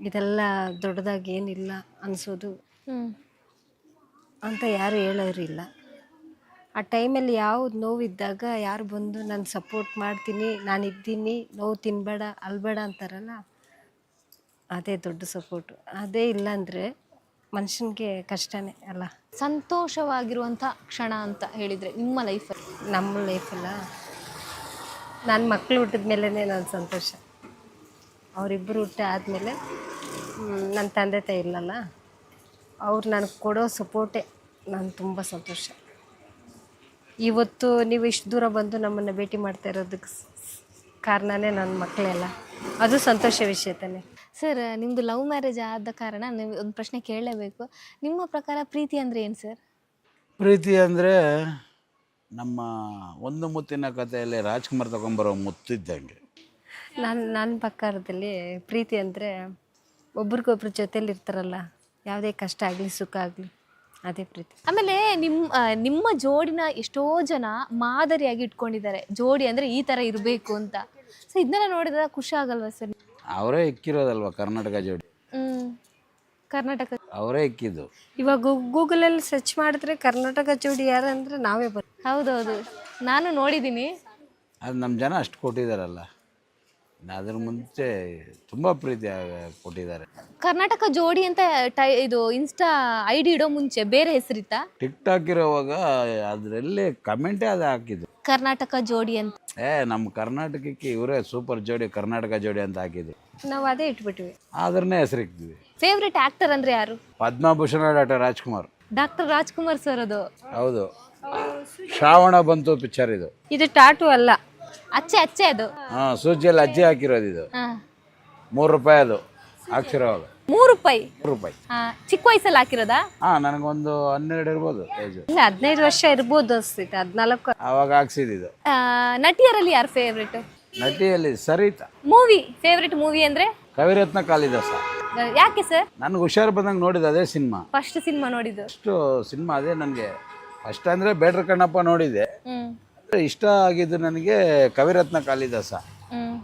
[SPEAKER 3] ಇದೆಲ್ಲ ದೊಡ್ಡದಾಗಿ ಏನಿಲ್ಲ ಅನಿಸೋದು. ಅಂತ ಯಾರು ಹೇಳೋರಿಲ್ಲ ಆ ಟೈಮಲ್ಲಿ ಯಾವ್ದು ನೋವಿದ್ದಾಗ ಯಾರು ಬಂದು ನಾನು ಸಪೋರ್ಟ್ ಮಾಡ್ತೀನಿ ನಾನು ಇದ್ದೀನಿ ನೋವು ತಿನ್ನಬೇಡ ಅಲ್ಬೇಡ ಅಂತಾರಲ್ಲ ಅದೇ ದೊಡ್ಡ ಸಪೋರ್ಟು ಅದೇ ಇಲ್ಲಾಂದರೆ ಮನುಷ್ಯನಿಗೆ ಕಷ್ಟನೇ ಅಲ್ಲ.
[SPEAKER 1] ಸಂತೋಷವಾಗಿರುವಂಥ ಕ್ಷಣ ಅಂತ ಹೇಳಿದರೆ ನಿಮ್ಮ ಲೈಫಲ್ಲಿ
[SPEAKER 3] ನಮ್ಮ ಲೈಫಲ್ಲ ನನ್ನ ಮಕ್ಕಳು ಹುಟ್ಟಿದ ಮೇಲೇ ನಾನು ಸಂತೋಷ. ಅವರಿಬ್ಬರು ಹುಟ್ಟ ಆದಮೇಲೆ ನನ್ನ ತಂದೆ ತಾಯಿ ಇಲ್ಲಲ್ಲ ಅವ್ರು ನನಗೆ ಕೊಡೋ ಸಪೋರ್ಟೇ ನಾನು ತುಂಬ ಸಂತೋಷ. ಇವತ್ತು ನೀವು ಇಷ್ಟು ದೂರ ಬಂದು ನಮ್ಮನ್ನು ಭೇಟಿ ಮಾಡ್ತಾ ಇರೋದಕ್ಕೆ ಕಾರಣನೇ ನನ್ನ ಮಕ್ಕಳೆಲ್ಲ ಅದು ಸಂತೋಷ ವಿಷಯ ತಾನೆ.
[SPEAKER 1] ಸರ್ ನಿಮ್ಮದು ಲವ್ ಮ್ಯಾರೇಜ್ ಆದ ಕಾರಣ ನೀವು ಒಂದು ಪ್ರಶ್ನೆ ಕೇಳಲೇಬೇಕು. ನಿಮ್ಮ ಪ್ರಕಾರ ಪ್ರೀತಿ ಅಂದರೆ ಏನು ಸರ್?
[SPEAKER 4] ಪ್ರೀತಿ ಅಂದರೆ ನಮ್ಮ ಒಂದು ಮುತ್ತಿನ ಕಥೆಯಲ್ಲಿ ರಾಜ್ಕುಮಾರ್ ತಗೊಂಬರೋ ಮುತ್ತಿದ್ದಂಗೆ.
[SPEAKER 3] ನನ್ನ ನನ್ನ ಪ್ರಕಾರದಲ್ಲಿ ಪ್ರೀತಿ ಅಂದರೆ ಒಬ್ರಿಗೊಬ್ರು ಜೊತೆಯಲ್ಲಿ ಇರ್ತಾರಲ್ಲ ಯಾವುದೇ ಕಷ್ಟ ಆಗಲಿ ಸುಖ ಆಗಲಿ ಅದೇ ಪ್ರೀತಿ.
[SPEAKER 1] ಆಮೇಲೆ ನಿಮ್ಮ ನಿಮ್ಮ ಜೋಡಿನ ಎಷ್ಟೋ ಜನ ಮಾದರಿಯಾಗಿ ಇಟ್ಕೊಂಡಿದ್ದಾರೆ. ಜೋಡಿ ಅಂದರೆ ಈ ಥರ ಇರಬೇಕು ಅಂತ. ಸೊ ಇದನ್ನೆಲ್ಲ ನೋಡಿದ್ರೆ ಖುಷಿ ಆಗಲ್ವಾ ಸರ್?
[SPEAKER 4] ಅವರೇ ಇಕ್ಕಿರೋದಲ್ವ ಕರ್ನಾಟಕ ಜೋಡಿ?
[SPEAKER 1] ಕರ್ನಾಟಕ
[SPEAKER 4] ಅವರೇ ಇಕ್ಕಿದ್ದು.
[SPEAKER 3] ಇವಾಗ ಗೂಗಲ್ ಅಲ್ಲಿ ಸರ್ಚ್ ಮಾಡಿದ್ರೆ ಕರ್ನಾಟಕ ಜೋಡಿ ಯಾರು ಅಂದ್ರೆ ನಾವೇ ಬರ್ತೀವಿ
[SPEAKER 1] ಹೌದೌದು. ನಾನು ನೋಡಿದ್ದೀನಿ.
[SPEAKER 4] ಅದು ನಮ್ಮ ಜನ ಅಷ್ಟು ಕೊಟ್ಟಿದ್ದಾರಲ್ಲ ಅದ್ರ ಮುಂಚೆ ತುಂಬ ಪ್ರೀತಿ ಆ- ಕೊಟ್ಟಿದ್ದಾರೆ.
[SPEAKER 1] ಕರ್ನಾಟಕ ಜೋಡಿ ಅಂತ ಟೈ ಇದು ಇನ್ಸ್ಟಾ ಐ ಡಿ ಇಡೋ ಮುಂಚೆ ಬೇರೆ ಹೆಸರಿತ್ತಾ
[SPEAKER 4] ಟಿಕ್ ಟಾಕ್ ಇರೋವಾಗ ಅದರಲ್ಲಿ ಕಮೆಂಟೇ ಅದು ಹಾಕಿದ್ದು.
[SPEAKER 1] ಕರ್ನಾಟಕ ಜೋಡಿ ಅಂತ.
[SPEAKER 4] ಏ ನಮ್ಮ ಕರ್ನಾಟಕಕ್ಕೆ ಇವರೇ ಸೂಪರ್ ಜೋಡಿ ಕರ್ನಾಟಕ ಜೋಡಿ ಅಂತ ಹಾಕಿದ್ದು.
[SPEAKER 3] ನಾವು ಅದೇ ಇಟ್ಬಿಟ್ವಿ.
[SPEAKER 4] ಅದ್ರನ್ನೇ ಹೆಸರಿಕ್ತೀವಿ
[SPEAKER 1] ಫೇವ್ರೆಟ್ ಆಕ್ಟರ್ ಅಂದ್ರೆ ಯಾರು?
[SPEAKER 4] Padmabhushan doctor Rajkumar.
[SPEAKER 1] Doctor Rajkumar sir ಅದು.
[SPEAKER 4] ಹೌದು. ಶ್ರಾವಣ ಬಂತು ಪಿಕ್ಚರ್ ಇದು.
[SPEAKER 3] ಇದು ಟಾಟು ಅಲ್ಲ.
[SPEAKER 1] ಅಚ್ಚೆ ಅಚ್ಚೆ ಅದು.
[SPEAKER 4] ಹಾ ಸೂಜಿಯಲ್ಲಿ ಅಜ್ಜಿ ಹಾಕಿರೋದು ಇದು.
[SPEAKER 1] ಹಾ.
[SPEAKER 4] ಮೂರು ರೂಪಾಯಿ ಅದು. ಹಾಕ್ಸಿರೋವಾಗ
[SPEAKER 1] ಮೂರು ರೂಪಾಯಿ?
[SPEAKER 4] ಮೂರು ರೂಪಾಯಿ.
[SPEAKER 1] ಹಾ, ಚಿಕ್ಕ ವಯಸ್ಸಲ್ಲಿ ಹಾಕಿರೋದಾ?
[SPEAKER 4] ಹಾ ನನಗೊಂದು ಹನ್ನೆರಡು ಇರ್ಬೋದು ಏಜು
[SPEAKER 3] ಇಲ್ಲ ಹದಿನೈದು ವರ್ಷ ಇರ್ಬೋದು ಅನ್ಸ್ತೈತೆ ಹದಿನಾಲ್ಕು.
[SPEAKER 4] ಆವಾಗ ಹಾಕ್ಸಿದ್ದು
[SPEAKER 1] ನಟಿಯರಲ್ಲಿ ಯಾರು ಫೇವ್ರೆಟ್
[SPEAKER 4] ನಟಿಯಲ್ಲಿ ಸರಿತಾ.
[SPEAKER 1] ಮೂವಿ ಫೇವ್ರೆಟ್ ಮೂವಿ ಅಂದ್ರೆ?
[SPEAKER 4] ಕವಿರತ್ನ ಕಾಳಿದಾಸ
[SPEAKER 1] ಯಾಕೆ ಸರ್?
[SPEAKER 4] ನನ್ಗೆ ಹುಷಾರು ಬಂದಂಗೆ ನೋಡಿದ ಅದೇ ಸಿನಿಮಾ.
[SPEAKER 1] ಫಸ್ಟ್ ಸಿನಿಮಾ ನೋಡಿದ್ದು.
[SPEAKER 4] ಫಸ್ಟ್ ಸಿನಿಮಾ ಅದೇ ನನಗೆ. ಫಸ್ಟ್ ಅಂದರೆ ಬೇಡ್ರ ಕಣ್ಣಪ್ಪ ನೋಡಿದೆ
[SPEAKER 1] ಹ್ಮ್.
[SPEAKER 4] ಅಂದ್ರೆ ಇಷ್ಟ ಆಗಿದ್ದು ನನಗೆ ಕವಿರತ್ನ ಕಾಳಿದಾಸ
[SPEAKER 1] ಹ್ಮ್.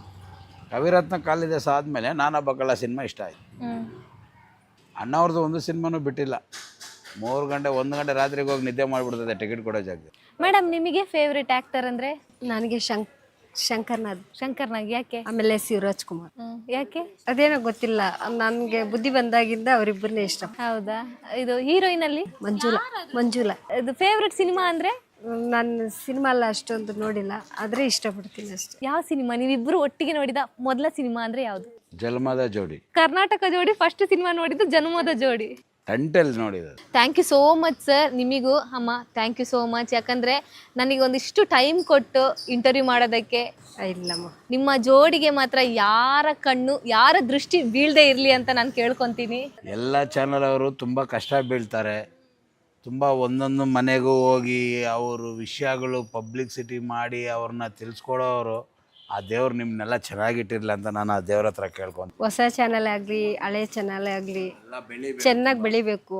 [SPEAKER 4] ಕವಿರತ್ನ ಕಾಳಿದಾಸ ಆದಮೇಲೆ ನಾನೊಬ್ಬ ಕಳ್ಳ ಸಿನಿಮಾ ಇಷ್ಟ ಆಯಿತು.
[SPEAKER 1] ಹ್ಮ್.
[SPEAKER 4] ಅಣ್ಣವ್ರದ್ದು ಒಂದು ಸಿನಿಮಾನೂ ಬಿಟ್ಟಿಲ್ಲ. ಮೂರು ಗಂಟೆ ಒಂದು ಗಂಟೆ ರಾತ್ರಿಗೆ ಹೋಗಿ ನಿದ್ದೆ ಮಾಡಿಬಿಡ್ತದೆ ಟಿಕೆಟ್ ಕೊಡೋ ಜಾಗ
[SPEAKER 1] ಮೇಡಮ್ ನಿಮಗೆ ಫೇವ್ರೆಟ್ ಆಕ್ಟರ್ ಅಂದ್ರೆ?
[SPEAKER 3] ನನಗೆ ಶಂಕ್ ಶಂಕರ್ನಾಥ್
[SPEAKER 1] ಶಂಕರ್ನಾಗ್ ಯಾಕೆ?
[SPEAKER 3] ಆಮೇಲೆ ಶಿವರಾಜ್ ಕುಮಾರ್
[SPEAKER 1] ಹ್ಮ್, ಯಾಕೆ?
[SPEAKER 3] ಅದೇನೋ ಗೊತ್ತಿಲ್ಲ. ನನ್ಗೆ ಬುದ್ಧಿ ಬಂದಾಗಿಂದ ಅವರಿಬ್ಬರನ್ನೇ ಇಷ್ಟ.
[SPEAKER 1] ಹೌದಾ? ಇದು ಹೀರೋಯಿನ್ ಅಲ್ಲಿ
[SPEAKER 3] ಮಂಜುಳ ಮಂಜುಳ.
[SPEAKER 1] ಇದು ಫೇವ್ರೆಟ್ ಸಿನಿಮಾ ಅಂದ್ರೆ?
[SPEAKER 3] ನನ್ನ ಸಿನಿಮಾ ಎಲ್ಲ ಅಷ್ಟೊಂದು ನೋಡಿಲ್ಲ. ಆದ್ರೆ ಇಷ್ಟಪಡ್ತೀನಿ ಅಷ್ಟು.
[SPEAKER 1] ಯಾವ ಸಿನಿಮಾ? ನೀವಿಬ್ರು ಒಟ್ಟಿಗೆ ನೋಡಿದ ಮೊದಲ ಸಿನಿಮಾ ಅಂದ್ರೆ ಯಾವ್ದು?
[SPEAKER 4] ಜನ್ಮದ ಜೋಡಿ.
[SPEAKER 1] ಕರ್ನಾಟಕ ಜೋಡಿ ಫಸ್ಟ್ ಸಿನಿಮಾ ನೋಡಿದ್ದು ಜನ್ಮದ ಜೋಡಿ.
[SPEAKER 4] ಟೆಂಟಲ್ಲಿ ನೋಡಿದ
[SPEAKER 1] thank you so much sir ನಿಮಗೂ ಅಮ್ಮ ಥ್ಯಾಂಕ್ ಯು ಸೋ ಮಚ್ ಯಾಕಂದರೆ ನನಗೆ ಒಂದಿಷ್ಟು ಟೈಮ್ ಕೊಟ್ಟು ಇಂಟರ್ವ್ಯೂ ಮಾಡೋದಕ್ಕೆ
[SPEAKER 3] ಇಲ್ಲಮ್ಮ.
[SPEAKER 1] ನಿಮ್ಮ ಜೋಡಿಗೆ ಮಾತ್ರ ಯಾರ ಕಣ್ಣು ಯಾರ ದೃಷ್ಟಿ ಬೀಳದೆ ಇರಲಿ ಅಂತ ನಾನು ಕೇಳ್ಕೊತೀನಿ.
[SPEAKER 4] ಎಲ್ಲ ಚಾನಲ್ ಅವರು ತುಂಬ ಕಷ್ಟ ಬೀಳ್ತಾರೆ. ತುಂಬ ಒಂದೊಂದು ಮನೆಗೂ ಹೋಗಿ ಅವರು ವಿಷಯಗಳು ಪಬ್ಲಿಕ್ಸಿಟಿ ಮಾಡಿ ಅವ್ರನ್ನ ತಿಳಿಸ್ಕೊಡೋರು ಆ ದೇವ್ರು ನಿಮ್ಮನ್ನೆಲ್ಲ ಚೆನ್ನಾಗಿಟ್ಟಿರ್ಲಿ ಅಂತ ನಾನು ಆ ದೇವ್ರ ಹತ್ರ ಕೇಳ್ಕೊಂಡು.
[SPEAKER 3] ಹೊಸ ಚಾನಲ್ ಆಗಲಿ ಹಳೆ ಚಾನಲ್ ಆಗಲಿ ಚೆನ್ನಾಗಿ ಬೆಳಿಬೇಕು.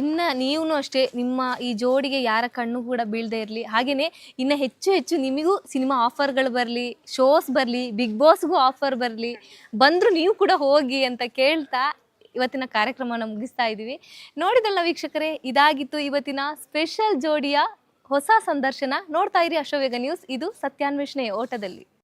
[SPEAKER 1] ಇನ್ನ ನೀವು ಅಷ್ಟೇ ನಿಮ್ಮ ಈ ಜೋಡಿಗೆ ಯಾರ ಕಣ್ಣು ಕೂಡ ಬೀಳದೆ ಇರಲಿ. ಹಾಗೆಯೇ ಇನ್ನ ಹೆಚ್ಚು ಹೆಚ್ಚು ನಿಮಗೂ ಸಿನಿಮಾ ಆಫರ್ಗಳು ಬರಲಿ ಶೋಸ್ ಬರಲಿ ಬಿಗ್ ಬಾಸ್ಗೂ ಆಫರ್ ಬರಲಿ. ಬಂದರೂ ನೀವು ಕೂಡ ಹೋಗಿ ಅಂತ ಕೇಳ್ತಾ ಇವತ್ತಿನ ಕಾರ್ಯಕ್ರಮನ ಮುಗಿಸ್ತಾ ಇದ್ದೀವಿ ನೋಡಿದಲ್ಲ ವೀಕ್ಷಕರೇ ಇದಾಗಿತ್ತು ಇವತ್ತಿನ ಸ್ಪೆಷಲ್ ಜೋಡಿಯ ಹೊಸ ಸಂದರ್ಶನ. ನೋಡ್ತಾ ಇರಿ ಅಶೋವೇಗ ನ್ಯೂಸ್ ಇದು ಸತ್ಯಾನ್ವೇಷಣೆಯ ಓಟದಲ್ಲಿ.